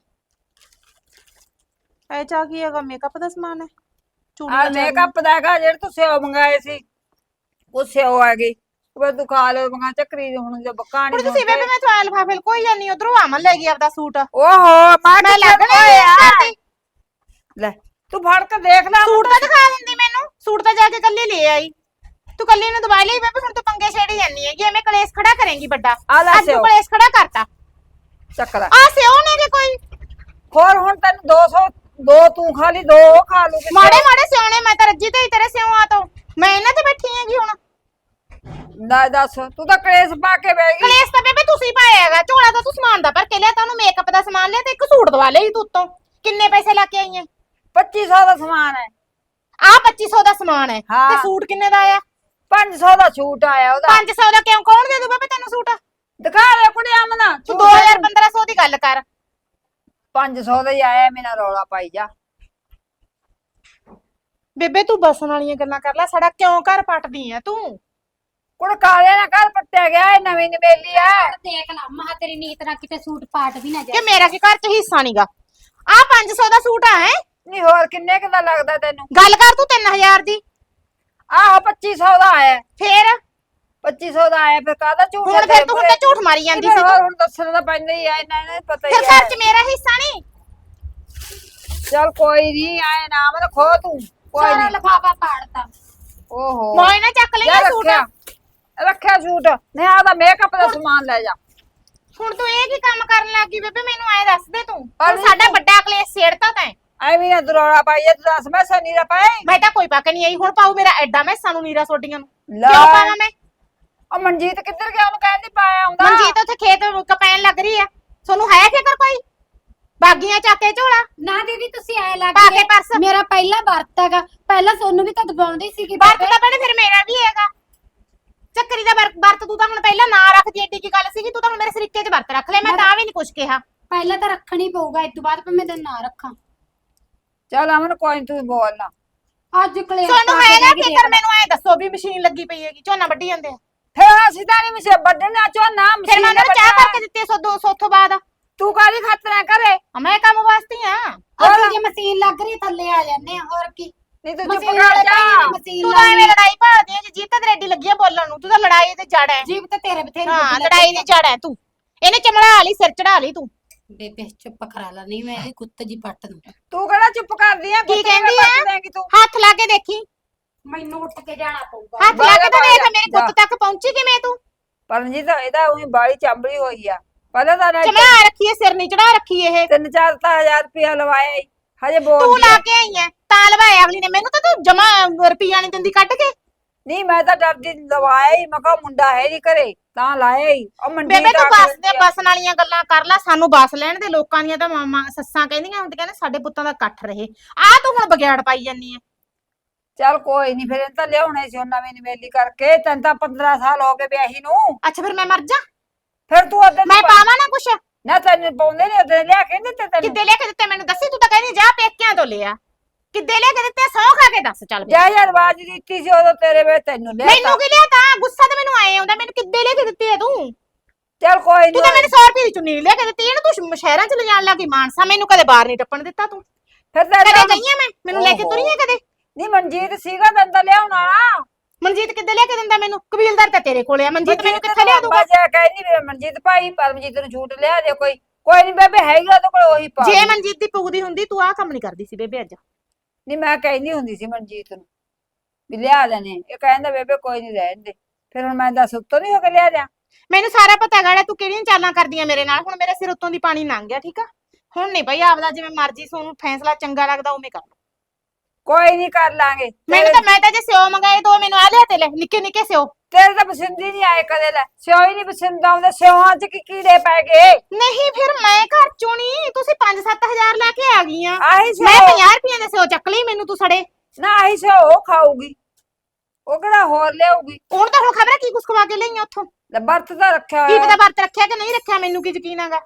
ਇਹ ਚਾ ਕੀ ਹੈਗਾ? ਮੇਕਅਪ ਦਾ ਸਮਾਨ ਹੈ? ਆ ਚੂੜੀਆਂ ਮੇਕਅਪ ਦਾ ਹੈਗਾ ਜਿਹੜੇ ਤੁਸੀਂ ਉਹ ਮੰਗਾਏ ਸੀ। ਉਹ ਸਿਓ ਆ ਗਈ। ਉਹ ਤੂੰ ਖਾ ਲਓ ਮੰਗਾ ਚੱਕਰੀ ਹੁਣ ਜੇ ਬਕਾਣੀ ਕੁੜੀ ਤੁਸੀਂ ਬੇਬੇ ਮੈਂ ਤਾਂ ਲਿਫਾਫੇ ਕੋਈ ਜਾਨੀ ਉਧਰੋਂ ਆਮਨ ਲੈ ਗਈ ਆਪਦਾ ਸੂਟ। ਓਹੋ ਮੈਂ ਮੈਂ ਲੱਗ ਨਹੀਂ ਲੈ ਤੂੰ ਫੜ ਕੇ ਦੇਖ ਲੈ ਸੂਟ ਤਾਂ ਦਿਖਾ ਦਿੰਦੀ ਮੈਨੂੰ। ਸੂਟ ਤਾਂ ਜਾ ਕੇ ਕੱਲੀ ਲੈ ਆਈ। ਤੂੰ ਕੱਲੀ ਨੂੰ ਦਵਾ ਲਈ ਬੇਬੇ ਹੁਣ ਤੂੰ ਪੰਗੇ ਛੇੜੀ ਜਾਨੀ ਹੈਗੀ। ਐਵੇਂ ਕਲੇਸ਼ ਖੜਾ ਕਰੇਂਗੀ ਵੱਡਾ। ਆ ਲੈ ਅੱਜ ਤੂੰ ਸਿਓ। ਕਲੇਸ਼ ਖੜਾ ਕਰਤਾ। ਚੱਕ ਲੈ। ਆ ਸਿਓ ਨੇ ਕਿ ਕੋਈ। ਹੋਰ ਹੁਣ ਤੈਨੂੰ 200 ਦੋ ਤੂੰ ਖਾ ਲਈ ਦੋ ਉਹ ਖਾ ਲੂਗੀ ਮਾੜੇ ਮਾੜੇ ਸਿਉਣੇ ਮੈਂ ਤਾਂ ਰੱਜੀ ਤੇ ਹੀ ਤੇਰੇ ਸਿਉਆਂ ਤੋਂ। ਮੈਂ ਇਹਨਾਂ ਤੇ ਬੈਠੀ ਹੈਗੀ ਹੁਣ। ਨਾ ਦੱਸ ਤੂੰ ਤਾਂ ਕਲੇਸ਼ ਪਾ ਕੇ ਬਹਿ ਗਈ। ਕਲੇਸ਼ ਤਾਂ ਬੇਬੇ ਤੁਸੀਂ ਪਾਇਆ ਹੈਗਾ ਝੋਲਾ ਤਾਂ ਤੂੰ ਸਮਾਨ ਦਾ ਭਰ ਕੇ ਲਿਆ ਤਾਂ ਉਹਨੂੰ ਮੇਕਅਪ ਦਾ ਸਮਾਨ ਲਿਆ ਤੇ ਇੱਕ ਸੂਟ ਦਵਾ ਲਈ ਤੂੰ ਉੱਤੋਂ। ਕਿੰਨੇ ਪੈਸੇ ਲਾ ਕੇ ਆਈ ਹੈ 2500 ਦਾ ਸਮਾਨ ਹੈ। ਆ 2500 ਦਾ ਸਮਾਨ ਹੈ। ਹਾਂ। ਤੇ ਸੂਟ ਕਿੰਨੇ ਦਾ ਆਇਆ? 500 ਦਾ ਛੂਟ ਆਇਆ ਉਹਦਾ। 500 ਦਾ ਕਿਉਂ? ਕੌਣ ਦੇ ਦੂ ਬੇਬੇ ਤੈਨੂੰ ਸੂਟ? ਦਿਖਾ ਦੇ ਕੁੜੀ ਅਮਨਾ ਤੂੰ 2000 1500 ਦੀ ਗੱਲ ਕਰ। 500 ਦਾ ਹੀ ਆਇਆ ਮੇਰਾ ਰੌਲਾ ਪਾਈ ਜਾ। ਬੇਬੇ ਤੂੰ ਬਸਣ ਵਾਲੀਆਂ ਗੱਲਾਂ ਕਰ ਲੈ ਸਾਡਾ ਕਿਉਂ ਘਰ ਪਟਦੀ ਐ ਤੂੰ? ਕੁੜ ਕਾਲੇ ਨਾਲ ਘਰ ਪੱਟਿਆ ਗਿਆ ਇਹ ਨਵੀਂ ਨਵੇਲੀ ਆ ਦੇਖ ਲਾ ਮਹਾ ਤੇਰੀ ਨੀਤ ਨਾਲ ਕਿਤੇ ਸੂਟ ਪਾਟ ਵੀ ਨਾ ਕਿ ਜਾਏ। ਮੇਰਾ ਕੀ ਘਰ ਚ ਹਿੱਸਾ ਨਹੀਂਗਾ ਆ 500 ਦਾ ਸੂਟ ਆ ਹੈ? ਨਹੀਂ ਹੋਰ ਕਿੰਨੇ ਕੁ ਦਾ ਲੱਗਦਾ ਤੈਨੂੰ? ਗੱਲ ਕਰ ਤੂੰ 3000 ਦੀ। ਆਹ 2500 ਦਾ ਆਇਆ। ਫੇਰ? 2500 ਦਾ ਆਇਆ ਫਿਰ ਕਾਹਦਾ ਝੂਠ ਹੁਣ ਫਿਰ ਤੂੰ ਹੁਣ ਤਾਂ ਝੂਠ ਮਾਰੀ ਜਾਂਦੀ ਸੀ ਫਿਰ ਤੂੰ ਹੁਣ ਦੱਸਣ ਦਾ ਪੈਂਦਾ ਹੀ ਆ ਇਹਨਾਂ ਨੂੰ ਪਤਾ ਫਿਰ ਹੀ ਘਰ ਆ। ਚ ਮੇਰਾ ਹਿੱਸਾ ਨਹੀਂ। ਚੱਲ ਕੋਈ ਨਹੀਂ ਆਏ ਨਾ ਮਨ ਖੋ ਤੂੰ ਕੋਈ ਸਾਰਾ ਨਹੀਂ। ਲਫਾਫਾ ਪਾੜਤਾ। ਓਹੋ। ਮੋਏ ਨਾ ਚੱਕ ਲਈ ਸੂਟ। ਰੱਖਿਆ। ਰੱਖਿਆ ਸੂਟ। ਨਹੀਂ ਆਦਾ ਮੇਕਅਪ ਦਾ ਸਮਾਨ ਲੈ ਜਾ। ਹੁਣ ਤੂੰ ਇਹ ਕੀ ਕੰਮ ਕਰਨ ਲੱਗੀ ਬੇਬੇ? ਮੈਨੂੰ ਐ ਦੱਸ ਦੇ ਤੂੰ। ਪਰ ਹੁਣ ਸਾਡਾ ਵੱਡਾ ਕਲੇਸ਼ ਛੇੜਤਾ ਤੈਂ। ਐਵੇਂ ਨਾ ਦਰੋੜਾ ਪਾਈਏ ਤੂੰ ਦੱਸ ਮੈਂ ਸਨੀ ਪਾਏ ਮੈਂ ਤਾਂ ਕੋਈ ਪੱਕ ਨਹੀਂ ਆਈ। ਹੁਣ ਪਾਉ ਮੇਰਾ ਐਡਾ ਮੈਂ ਸਾਨੂੰ ਨੀਰਾ ਸੋਡੀਆਂ ਨੂੰ। ਕਿਉਂ ਪਾਵਾਂ ਮੈਂ? ਉਹ ਮਨਜੀਤ ਕਿੱਧਰ ਗਿਆ? ਉਹਨੂੰ ਕਹਿੰਦੀ ਪਾਇਆ ਆਉਂਦਾ। ਮਨਜੀਤ ਉੱਥੇ ਖੇਤ ਕਪੈਨ ਲੱਗ ਰਹੀ ਆ। ਤੁਹਾਨੂੰ ਹੈ ਫਿਕਰ ਕੋਈ? ਬਾਗੀਆਂ ਚੱਕੇ ਝੋਲਾ? ਨਾ ਦੀਦੀ ਤੁਸੀਂ ਐ ਲੱਗ ਪਾ ਕੇ ਪਰਸ। ਮੇਰਾ ਪਹਿਲਾ ਵਰਤ ਹੈਗਾ। ਪਹਿਲਾਂ ਸੋਨੂੰ ਵੀ ਤਾਂ ਦਬਾਉਂਦੀ ਸੀਗੀ ਵਰਤ ਬੇਬੇ। ਤਾਂ ਬਣੇ ਫਿਰ ਮੇਰਾ ਵੀ ਹੈਗਾ। ਚੱਕਰੀ ਦਾ ਵਰ- ਵਰਤ ਤੂੰ ਤਾਂ ਹੁਣ ਪਹਿਲਾਂ ਨਾ ਰੱਖਦੀ ਏਡੀ ਕੀ ਗੱਲ ਸੀਗੀ ਤੂੰ ਤਾਂ ਹੁਣ ਮੇਰੇ ਸਰੀਕੇ 'ਚ ਵਰਤ ਰੱਖ ਲੈ। ਮੈਂ ਤਾਂ ਵੀ ਨਹੀਂ ਕੁਛ ਕਿਹਾ। ਪਹਿਲਾਂ ਤਾਂ ਰੱਖਣੀ ਪਊਗਾ ਇਸ ਤੋਂ ਬਾਅਦ ਭਾਵੇਂ ਮੈਂ ਨਾ ਰੱਖਾਂ। ਚੱਲ ਅਮਨ ਕੋਈ ਨੀ ਤੂੰ ਬੋਲ ਨਾ। ਅੱਜ ਕਲੇਸ਼ ਤੁਹਾਨੂੰ ਪਾ ਕੇ ਹੈਗਾ ਬਹਿ ਗਈ ਫਿਕਰ ਦੇਖ। ਮੈਨੂੰ ਐ ਦੱਸੋ ਵੀ ਮਸ਼ੀਨ ਲੱਗੀ ਪਈ ਹੈਗੀ ਝੋਨਾ ਵੱਢੀ ਜਾਂਦੇ ਆ। ਫਿਰ ਅਸੀਂ ਤਾਂ ਨਹੀਂ ਮਿਸੇ ਵੱਢਣਾ ਝੋਨਾ ਫਿਰ ਮੈਂ ਉਹਨਾਂ ਨੂੰ ਚਾਹ ਕਰਕੇ ਦਿੱਤੀ ਸੋ 200 ਤੋਂ ਬਾਅਦ। ਤੂੰ ਕਾਹਦੀ ਖਾਤਰਾ ਕਰੇ? ਮੈਂ ਕੰਮ ਵਾਸਤੇ ਆ। ਅਸੀਂ ਜੇ ਮਸ਼ੀਨ ਲੱਗ ਰਹੀ ਥੱਲੇ ਆ ਜਾਂਦੇ ਆ ਹੋਰ ਕੀ? ਨਹੀਂ ਤੂੰ ਚੁੱਪ ਮਸ਼ੀਨ ਕਰ ਵਾਲੇ ਜਾ। ਭਾਈ ਨੇ ਮਸ਼ੀਨ ਤੂੰ ਤਾਂ ਲਾਈ ਐਵੇਂ ਲੜਾਈ ਭਾਲਦੀ ਆ ਜੀ ਤਾਂ ਰੈਡੀ ਲੱਗੀ ਆ ਬੋਲਣ ਨੂੰ ਤੂੰ ਤਾਂ ਲੜਾਈ ਤੇ ਜੜ ਹੈ ਜੀਬ ਤੇ ਤੇਰੇ ਬਥੇਰੇ ਹਾਂ ਲੜਾਈ ਦੀ ਜੜ ਹੈ ਤੂੰ। ਇਹਨੇ ਚਮੜਾ ਲਈ ਸਿਰ ਚੜਾ ਲਈ ਤੂੰ। ਬੇਬੇ ਚੁੱਪ ਕਰਾ ਲਾ। ਨਹੀਂ ਮੈਂ ਇਹਦੀ ਕੁੱਤ ਜੀ ਪੱਟ ਦੂੰ। ਤੂੰ ਕਿਹੜਾ ਚੁੱਪ ਕਰਦੀ ਆ? ਕੀ ਕਹਿੰਦੀ ਆ? ਹੱਥ ਲਾ ਕੇ ਦੇਖੀ। ਮੈਨੂੰ ਉੱਠ ਕੇ ਜਾਣਾ ਪਊਗਾ। ਹੱਥ ਲਾ ਕੇ ਤਾਂ ਜਾ, ਮੇਰੇ ਜਾ। ਗੁੱਤ ਤੱਕ ਪਹੁੰਚੀ ਕਿਵੇਂ ਤੂੰ? ਪਰਮਜੀਤ ਇਹਦਾ ਉਹੀ ਬਾਲੀ ਚਾਂਬੜੀ ਹੋਈ ਆ। ਪਹਿਲਾਂ ਤਾਂ ਨਾ ਚਮੜਾ ਰੱਖੀ ਐ ਸਿਰ ਨਹੀਂ ਚੜਾ ਰੱਖੀ ਇਹ। ਤਿੰਨ ਚਾਰ ਤਾਂ ਹਜ਼ਾਰ ਰੁਪਇਆ ਲਵਾਇਆ ਈ। ਹਜੇ ਬੋਲ ਤੂੰ ਲਾ ਕੇ ਆਈ ਐ ਤਾਂ ਲਵਾਇਆ ਅਗਲੀ ਨੇ ਮੈਨੂੰ ਤਾਂ ਤੂੰ ਜਮਾ ਰੁਪਈਆ ਨਹੀਂ ਦਿੰਦੀ ਕੱਢ ਕੇ। ਨਹੀਂ ਮੈਂ ਤਾਂ ਡਰਦੀ ਲਵਾਇਆ ਹੀ ਮੈਂ ਕਿਹਾ ਮੁੰਡਾ ਹੈ ਨਹੀਂ ਘਰੇ ਤਾਂ ਲਾਇਆ ਹੀ ਉਹ ਮੰਡੀ ਬੇਬੇ ਤੂੰ ਬੱਸ ਦੇ ਬਸਣ ਵਾਲੀਆਂ ਗੱਲਾਂ ਕਰ ਲੈ। ਸਾਨੂੰ ਬੱਸ ਲੈਣ ਦੇ ਲੋਕਾਂ ਦੀਆਂ ਤਾਂ ਮਾਮਾ ਸੱਸਾਂ ਕਹਿੰਦੀਆਂ ਹੁੰਦੀਆਂ ਨੇ ਸਾਡੇ ਪੁੱਤਾਂ ਦਾ ਇਕੱਠ ਰਹੇ। ਆ ਤੂੰ ਹੁਣ ਬਗਿਆੜ ਪਾਈ ਜਾਨੀ ਐ। ਚੱਲ ਕੋਈ ਨਹੀਂ ਫਿਰ ਤਾਂ ਲਿਆਉਣੇ ਸੀ ਉਹਨਾਂ ਨਵੀਂ ਨਵੇਲੀ ਕਰਕੇ ਤੈਨੂੰ ਤਾਂ 15 ਸਾਲ ਹੋ ਗਏ ਵਿਆਹੀ ਨੂੰ। ਅੱਛਾ ਫਿਰ ਮੈਂ ਮਰ ਜਾ। ਫਿਰ ਤੂੰ ਅੱਧੇ ਮੈਂ ਪਾਵਾਂ ਨਾ ਕੁਛ? ਨਾ ਤੈਨੂੰ ਪਾਉਂਦੇ ਨਹੀਂ ਉਹਦੇ ਲਿਆ ਕੇ ਨੀ ਦਿੱਤੇ ਤੈਨੂੰ। ਕਿੱਦੇ ਲਿਆ ਕੇ ਦਿੱਤੇ? ਮੈਨੂੰ ਦੱਸੀ ਤੂੰ ਤਾਂ ਕਹਿੰਦੀ ਜਾ ਪੇਕਿਆਂ ਤੋਂ ਲਿਆ। ਕਿੱਦੇ ਲਿਆ ਕੇ ਦਿੱਤੇ? ਸੌ ਖਾ ਕੇ ਦੱਸ ਚੱਲ ਜਾ ਯਾਰ ਬਾਜ ਦਿੱਤੀ ਸੀ ਉਦੋਂ ਤੇਰੇ ਵੇ ਤੈਨੂੰ ਲਿਆ ਮੈਨੂੰ ਕੀ ਲਿਆ ਤਾਂ? ਗੁੱਸਾ ਤਾਂ ਮੈਨੂੰ ਆਏ ਆਉਂਦਾ ਮੈਨੂੰ ਕਿੱਦੇ ਲਿਆ ਕੇ ਦਿੱਤੀ ਐ ਤੂੰ? ਚੱਲ ਕੋਈ ਤੂੰ ਤਾਂ ਨਹੀਂ ਮੈਨੂੰ 100 ਰੁਪਏ ਦੀ ਚੁੰਨੀ ਲਿਆ ਕੇ ਦਿੱਤੀ ਇਹਨੂੰ ਤੂੰ ਸ਼- ਸ਼ਹਿਰਾਂ ਚ ਲਿਜਾਣ ਲੱਗੀ ਮਾਨਸਾ। ਮੈਨੂੰ ਕਦੇ ਬਾਹਰ ਨਹੀਂ ਟੱਪਣ ਦਿੱਤਾ ਤੂੰ। ਫਿਰ ਕਦੇ ਤੇਰਾ ਆ ਮੈਂ? ਮੈਨੂੰ ਲੈ ਕੇ ਓਹੋ। ਆ ਕਦੇ? ਨਹੀਂ ਮਨਜੀਤ ਸੀਗਾ ਤਾਂ ਲਿਆਉਣਾ ਮਨਜੀਤ ਕਿੱਦੇ ਲਿਆ ਕੇ ਦਿੰਦਾ ਮੈਨੂੰ? ਕਬੀਲਦਾਰ ਤਾਂ ਤੇਰੇ ਕੋਲੇ ਆ। ਮਨਜੀਤ ਮੈਨੂੰ ਕਿੱਥੇ ਲਿਆ ਦੂਗਾ ਬਾਜਾ ਕਹਿੰਦੀ ਵੀ ਮਨਜੀਤ ਭਾਈ ਪਰਮਜੀਤ ਨੂੰ ਛੂਟ ਲਿਆ ਦੇ ਕੋਈ। ਕੋਈ ਨਹੀਂ ਬੇਬੇ ਹੈਗਾ ਤੇ ਕੋਲ ਉਹੀ ਪਾ ਜੇ ਮਨਜੀਤ ਦੀ ਪੁੱਗਦੀ ਹੁੰਦੀ ਤੂੰ ਆਹ ਕੰਮ ਨਹੀਂ ਕਰਦੀ ਸੀ ਬੇਬੇ ਅੱਜ। ਨਹੀਂ ਮੈਂ ਕਹਿੰਦੀ ਹੁੰਦੀ ਸੀ ਮਨਜੀਤ ਨੂੰ ਵੀ ਲਿਆ ਦੇਣੇ। ਇਹ ਕਹਿੰਦਾ ਬੇਬੇ ਕੋਈ ਨਹੀਂ ਰਹਿਣ ਦੇ। ਫਿਰ ਹੁਣ ਮੈਂ ਦੱਸ ਉੱਤੋਂ ਨਹੀਂ ਹੋ ਕੇ ਲਿਆ ਦਿਆਂ ਮੈਨੂੰ ਸਾਰਾ ਪਤਾ ਗਾੜਾ ਤੂੰ ਕਿਹੜੀਆਂ ਚਾਲਾਂ ਕਰਦੀਆਂ ਮੇਰੇ ਨਾਲ। ਹੁਣ ਮੇਰੇ ਸਿਰ ਉੱਤੋਂ ਦੀ ਪਾਣੀ ਲੰਘ ਗਿਆ ਠੀਕ ਆ? ਹੁਣ ਨਹੀਂ ਬਈ ਆਪਦਾ ਜਿਵੇਂ ਮਰਜ਼ੀ ਸੋਨੂੰ ਫੈਸਲਾ ਚੰਗਾ ਲੱਗਦਾ ਉਵੇਂ ਕਰ ਲਓ। ਕੋਈ ਨਹੀਂ ਕਰ ਲਾਂਗੇ। ਮੈਨੂੰ ਤਾਂ ਮੈਂ ਤਾਂ ਜੇ ਸਿਓ ਮੰਗਾਏ ਦੋ ਮੈਨੂੰ ਆ ਲਿਆ ਤੇ ਲੈ ਨਿੱਕੇ ਨਿੱਕੇ ਸਿਓ। ਤੇਰੇ ਤਾਂ ਪਸੰਦ ਹੀ ਨਹੀਂ ਆਏ ਕਦੇ ਲੈ। ਸਿਓ ਹੀ ਨਹੀਂ ਪਸੰਦ ਆਉਂਦੇ ਸਿਓਆਂ 'ਚ ਕੀ ਕੀੜੇ ਪੈ ਗਏ? ਨਹੀਂ ਫਿਰ ਮੈਂ ਘਰ ਚੋਂ ਨਹੀਂ ਤੁਸੀਂ 5-7000 ਲੈ ਕੇ ਆ ਗਈਆਂ। ਆਹੀ ਮੈਂ ਸਿਓ 50 ਰੁਪਏ ਦੇ ਸਿਓ ਚੱਕ ਲਈ ਮੈਨੂੰ ਤੂੰ ਸੜੇ। ਨਾ ਆਹੀ ਸਿਓ ਉਹ ਖਾਊਗੀ। ਉਹ ਕਿਹੜਾ ਹੋਰ ਲਿਆਊਗੀ? ਹੁਣ ਤਾਂ ਹੁਣ ਖਬਰ ਕੀ ਕੁਛ ਖਵਾ ਕੇ ਲਈਆਂ ਉੱਥੋਂ? ਲੈ ਵਰਤ ਤਾਂ ਰੱਖਿਆ ਕੀ ਹੋਇਆ। ਪਤਾ ਵਰਤ ਰੱਖਿਆ ਕਿ ਨਹੀਂ ਰੱਖਿਆ ਮੈਨੂੰ ਕੀ ਯਕੀਨ ਹੈਗਾ?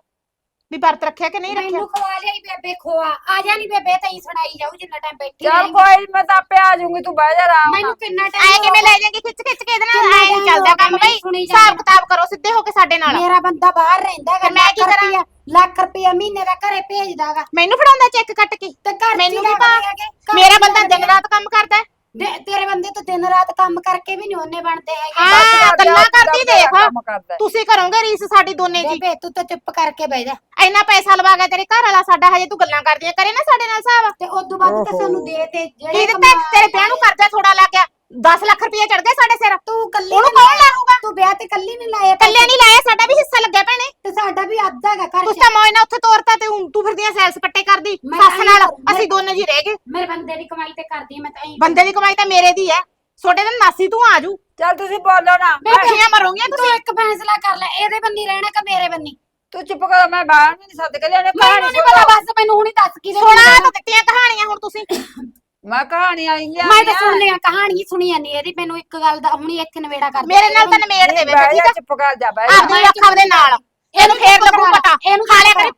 ਵੀ ਵਰਤ ਰੱਖਿਆ ਕਿ ਨਹੀਂ ਰੱਖਿਆ? ਮੈਨੂੰ ਖਵਾ ਲਿਆਈ ਬੇਬੇ ਖੋਆ ਆ ਜਾ ਨਹੀਂ ਬੇਬੇ ਤੈਂ ਸੁਣਾਈ ਜਾਊ ਜਿੰਨਾ ਟਾਈਮ ਬੈਠੀ ਚੱਲ ਰਹੇਂਗੀ। ਕੋਈ ਨੀ, ਮੈਂ ਤਾਂ ਆਪੇ ਆ ਜਾਊਂਗੀ ਤੂੰ ਬਹਿ ਜਾ ਆਰਾਮ ਨਾਲ। ਮੈਨੂੰ ਕਿੰਨਾ ਐ ਟਾਈਮ ਕਿਵੇਂ ਲੈ ਜਾਏਗੀ? ਖਿੱਚ ਖਿੱਚ ਕੇ ਇਹਦੇ ਨਾਲ ਐ ਨਹੀਂ ਚੱਲਦਾ ਕੰਮ ਬਈ। ਹਿਸਾਬ। ਕਿਤਾਬ ਕਰੋ ਸਿੱਧੇ ਹੋ ਕੇ ਸਾਡੇ ਨਾਲ। ਮੇਰਾ ਬੰਦਾ ਬਾਹਰ ਰਹਿੰਦਾ ਗਾ ਤੇ ਮੈਂ ਕੀ ਲੱਖ ਕਰਾਂ? ਰੁਪਈਆ- ਲੱਖ ਰੁਪਇਆ ਮਹੀਨੇ ਦਾ ਘਰੇ ਭੇਜਦਾਗਾ ਮੈਨੂੰ ਫੜਾਉਂਦਾ ਚੈੱਕ ਕੱਟ ਕੇ? ਤੇ ਘਰ ਮੈਨੂੰ ਚ ਕੀ ਹੀ ਪਾ ਹੈਗੇ, ਘਰ ਮੇਰਾ ਬੰਦਾ ਦਿਨ ਰਾਤ ਕੰਮ ਕਰਦਾ ਹੈ। ਦੇ- ਤੇਰੇ ਬੰਦੇ ਤਾਂ ਦਿਨ ਰਾਤ ਕੰਮ ਕਰਕੇ ਵੀ ਨਹੀਂ ਉਹਨੇ ਬਣਦੇ ਹੈਗੇ। ਹਾਂ ਗੱਲਾਂ ਕਰਦੀ ਦੇਖ। ਕੰਮ ਕਰਦਾ। ਹੈ। ਤੁਸੀਂ ਕਰੋਗੇ ਰੀਸ ਸਾਡੀ ਦੋਨੇ ਜੀ। ਬੇਬੇ ਤੂੰ ਤਾਂ ਚੁੱਪ ਕਰਕੇ ਬਹਿ ਜਾ। ਇੰਨਾ ਪੈਸਾ ਲਵਾ ਗਿਆ ਤੇਰੇ ਘਰ ਵਾਲਾ ਸਾਡਾ ਹਜੇ ਤੂੰ ਗੱਲਾਂ ਕਰਦੀਆਂ ਕਰੇ ਨਾ ਸਾਡੇ ਨਾਲ ਹਿਸਾਬ। ਤੇ ਉਦੋਂ ਬਾਅਦ ਤਾਂ ਓਹੋ। ਸਾਨੂੰ ਦੇ ਤੇ ਜਿਹੜੇ ਤੇਰੇ ਵਿਆਹ ਨੂੰ ਕਰਜ਼ਾ ਥੋੜਾ ਲੱਗ ਗਿਆ 10 ਲੱਖ ਰੁਪਏ ਚੜ ਗਏ ਸਾਡੇ ਸਿਰ। ਤੂੰ ਕੱਲੀ ਉਹਨੂੰ ਨੀ ਕੌਣ? ਲਾਊਗਾ? ਤੂੰ ਵਿਆਹ ਤੇ ਕੱਲੀ ਨਹੀਂ ਲਾਇਆ ਕੱਲੇ ਨਹੀਂ ਲਾਇਆ ਸਾਡਾ ਵੀ ਹਿੱਸਾ ਲੱਗਿਆ ਭੈਣੇ। ਤੇ ਸਾਡਾ ਵੀ ਅੱਧਾ ਹੈਗਾ ਘਰ ਤੁਸੀਂ ਤਾਂ ਮੌਜ ਨਾਲ ਉੱਥੇ ਤੋਰਤਾ ਤੇ ਹੁਣ ਤੂੰ ਫਿਰਦੀਆਂ ਸੈਲਸ ਪੱਟੇ ਕਰਦੀ ਮੈਂ ਸੱਸ ਤਾਂ ਨਾਲ ਇਹੀ ਅਸੀਂ ਦੋਨੇ ਜੀ ਰਹਿ ਗਏ। ਮੇਰੇ ਬੰਦੇ ਦੀ ਕਮਾਈ ਤੇ ਕਰਦੀ ਮੈਂ ਤਾਂ ਇਹੀ ਬੰਦੇ ਦੀ ਕਮਾਈ ਤਾਂ ਮੇਰੇ ਦੀ ਹੈ। ਛੋਟੇ ਦਿਨ ਨਾਸੀ ਤੂੰ ਆਜੂ ਚੱਲ ਤੁਸੀਂ ਬੋਲੋ ਨਾ। ਬੇਬੇ, ਅੱਖੀਆਂ ਮਰੋਗੀਆਂ ਤੂੰ ਤੁਸੀਂ। ਇੱਕ ਫੈਸਲਾ ਕਰ ਲੈ ਇਹਦੇ ਬੰਨੀ ਰਹਿਣਾ ਕਿ ਮੇਰੇ ਬੰਨੀ? ਤੂੰ ਚੁੱਪ ਕਰ ਮੈਂ ਬਾਹਰ ਨਹੀਂ ਸੱਦ ਕੇ ਲਿਆਣੇ ਮੈਨੂੰ ਨਹੀਂ ਪਤਾ ਬਸ ਮੈਨੂੰ ਹੁਣੀ ਦੱਸ ਕੀ ਸੁਣਾ ਤਾਂ ਦਿੱਤੀਆਂ ਕਹਾਣੀਆਂ ਹੁਣ ਤੁਸੀਂ। ਮੈਂ ਕਹਾਣੀ ਆਈ ਲਿਆ ਮੈਂ ਤਾਂ ਸੁਣ ਲਿਆ ਕਹਾਣੀ ਸੁਣੀ ਜਾਂਦੀ ਇਹਦੀ ਮੈਨੂੰ ਇੱਕ ਗੱਲ ਦਾ ਹੁਣੀ ਇੱਥੇ ਨਵੇੜਾ ਕਰ। ਮੇਰੇ ਨਾਲ ਤਾਂ ਨਮੇੜ ਦੇ ਵੇ ਬਹਿ ਠੀਕ ਆ? ਚੁੱਪ ਕਰ ਜਾ ਬਹਿ ਜਾ। ਆਪਦੀ ਅੱਖਾਂ ਦੇ ਨਾਲ। ਇਹਨੂੰ ਫੇਰ ਲੱਗੂ ਪਤਾ ਇਹਨੂੰ ਖਾ ਲਿਆ ਕਰੀ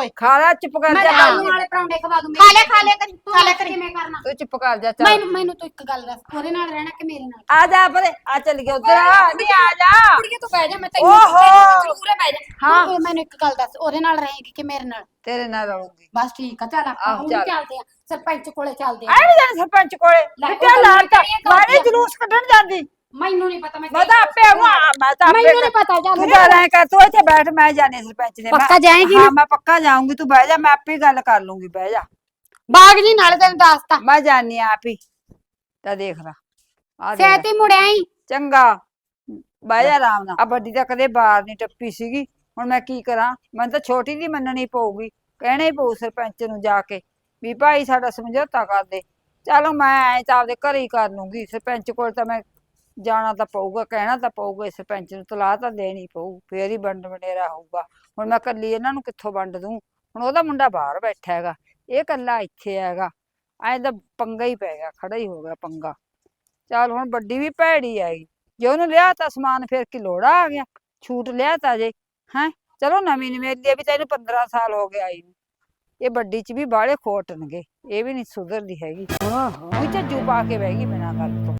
ਹੋਏ ਖਾ ਲੈ ਚੁੱਪ ਕਰ ਮੈਂ ਜਾ। ਆਲੂ। ਵਾਲੇ ਪਰੌਂਠੇ ਖਵਾ ਦੂੰ ਖਾ ਖਾ ਕਰੀ ਖਾ ਲਿਆ ਕਰੀ। ਕਿਵੇਂ ਕਰਨਾ? ਤੂੰ ਚੁੱਪ ਕਰ ਜਾ ਚੱਲ। ਮੈਨੂੰ ਮੈਨੂੰ ਤੂੰ ਇੱਕ ਗੱਲ ਦੱਸ ਉਹਦੇ ਨਾਲ ਰਹਿਣਾ ਕਿ ਮੇਰੇ ਨਾਲ? ਆ ਜਾ ਪਰੇ ਆ ਚੱਲ ਗਿਆ ਉਧਰ। ਨਹੀਂ ਆ ਜਾ ਕੁੜੀਏ ਤੂੰ ਬਹਿ ਜਾ ਮੈਂ ਤੈਨੂੰ ਓਹੋ। ਜ਼ਰੂਰ ਬਹਿ ਜਾ। ਹਾਂ। ਤੂੰ ਮੈਨੂੰ ਇੱਕ ਗੱਲ ਦੱਸ ਉਹਦੇ ਨਾਲ ਰਹੇਗੀ ਕਿ ਮੇਰੇ ਨਾਲ? ਤੇਰੇ ਨਾਲ ਰਹੂੰਗੀ। ਬਸ ਠੀਕ ਆ ਚੱਲ ਆਪਾਂ ਹੁਣ ਚੱਲ। ਚੱਲਦੇ ਆ ਸਰਪੰਚ ਕੋਲੇ ਚੱਲਦੇ ਆ। ਨਹੀਂ ਜਾਣਾ ਸਰਪੰਚ ਕੋਲੇ। ਲੈ, ਕਿੱਥੇ ਉਹ ਲਾਲ ਤਾਂ ਕਿਹੜੀਆਂ ਕਰਦੀਆਂ? ਮਾਰੇ ਜਲੂਸ ਕੱਢਣ ਜਾਂਦੀ। ਮੈਨੂੰ ਨਹੀਂ ਪਤਾ ਮੈਂ ਮੈਂ ਤਾਂ ਆਪੇ ਆਊਂ, ਆ ਮੈਂ ਤਾਂ ਆਪੇ ਮੈਨੂੰ ਨਹੀਂ ਪਤਾ ਤੂੰ ਚੱਲ ਗੱਲ ਐ ਕਰ ਤੂੰ ਇੱਥੇ ਬੈਠ ਮੈਂ ਜਾਣੇ ਸਰਪੰਚ ਨੇ ਮੈਂ- ਪੱਕਾ ਜਾਏਗੀ ਹਾਂ ਨਾ? ਮੈਂ ਪੱਕਾ ਜਾਊਂਗੀ ਤੂੰ ਬਹਿ ਜਾ ਮੈਂ ਆਪੇ ਹੀ ਗੱਲ ਕਰ ਲੂੰਗੀ ਬਹਿ ਜਾ। ਬਾਗ ਜੀ ਨਾਲੇ ਤੈਨੂੰ ਦੱਸਤਾ। ਮੈਂ ਜਾਣੀ ਆਪ ਹੀ। ਤਾਂ ਦੇਖ ਲਾ ਆ ਦੇਖ ਸਹਿਤੀ ਮੁੜਿਆ ਹੀ ਚੰਗਾ। ਬਹਿ ਜਾ ਆਰਾਮ ਨਾਲ। ਆ ਵੱਡੀ ਤਾਂ ਕਦੇ ਬਾਹਰ ਨਹੀਂ ਟੱਪੀ ਸੀਗੀ। ਹੁਣ ਮੈਂ ਕੀ ਕਰਾਂ? ਮੈਨੂੰ ਤਾਂ ਛੋਟੀ ਦੀ ਮੰਨਣੀ ਪਊਗੀ। ਕਹਿਣਾ ਹੀ ਪਊ ਸਰਪੰਚ ਨੂੰ ਜਾ ਕੇ ਵੀ ਭਾਈ ਸਾਡਾ ਸਮਝੌਤਾ ਕਰ ਦੇ। ਚਲੋ ਮੈਂ ਐ ਤਾਂ ਆਪਦੇ ਘਰੇ ਹੀ ਕਰ ਲੂੰਗੀ। ਸਰਪੰਚ ਕੋਲ ਤਾਂ ਮੈਂ ਜਾਣਾ ਤਾਂ ਪਊਗਾ ਕਹਿਣਾ ਤਾਂ ਪਊਗਾ ਇਸ ਸਰਪੰਚ ਨੂੰ ਤਲਾਹ ਤਾਂ ਦੇਣੀ ਪਊ ਫੇਰ ਹੀ ਵੰਡ ਵਡੇਰਾ ਹੋਊਗਾ। ਹੁਣ ਮੈਂ ਕੱਲੀ ਇਹਨਾਂ ਨੂੰ ਕਿੱਥੋਂ ਵੰਡ ਦੂੰ? ਹੁਣ ਉਹਦਾ ਮੁੰਡਾ ਬਾਹਰ ਬੈਠਾ ਹੈਗਾ ਇਹ ਕੱਲਾ ਇੱਥੇ ਹੈਗਾ ਐਂ ਤਾਂ ਪੰਗਾ ਹੀ ਪੈ ਗਿਆ ਖੜਾ ਹੀ ਹੋ ਗਿਆ ਪੰਗਾ। ਚੱਲ ਹੁਣ ਵੱਡੀ ਵੀ ਭੈੜੀ ਆਈ ਜੇ ਉਹਨੂੰ ਲਿਆ ਤਾਂ ਸਮਾਨ ਫਿਰ ਕੀ ਲੋੜਾ ਆ ਗਿਆ ਛੂਟ ਲਿਆ ਤਾਂ ਜੇ ਹੈ? ਚਲੋ ਨਵੀਂ ਨਵੇਲੀ ਵੀ ਤੈਨੂੰ 15 ਸਾਲ ਹੋ ਗਏ ਆਈ ਨੂੰ। ਇਹ ਵੱਡੀ ਚ ਵੀ ਬਾਹਲੇ ਖੋਟਣਗੇ ਇਹ ਵੀ ਨਹੀਂ ਸੁਧਰਦੀ ਹੈਗੀ। ਹਾਂ ਹਾਂ ਝੱਜੂ ਪਾ ਕੇ ਬਹਿ ਗਈ ਮੈਂ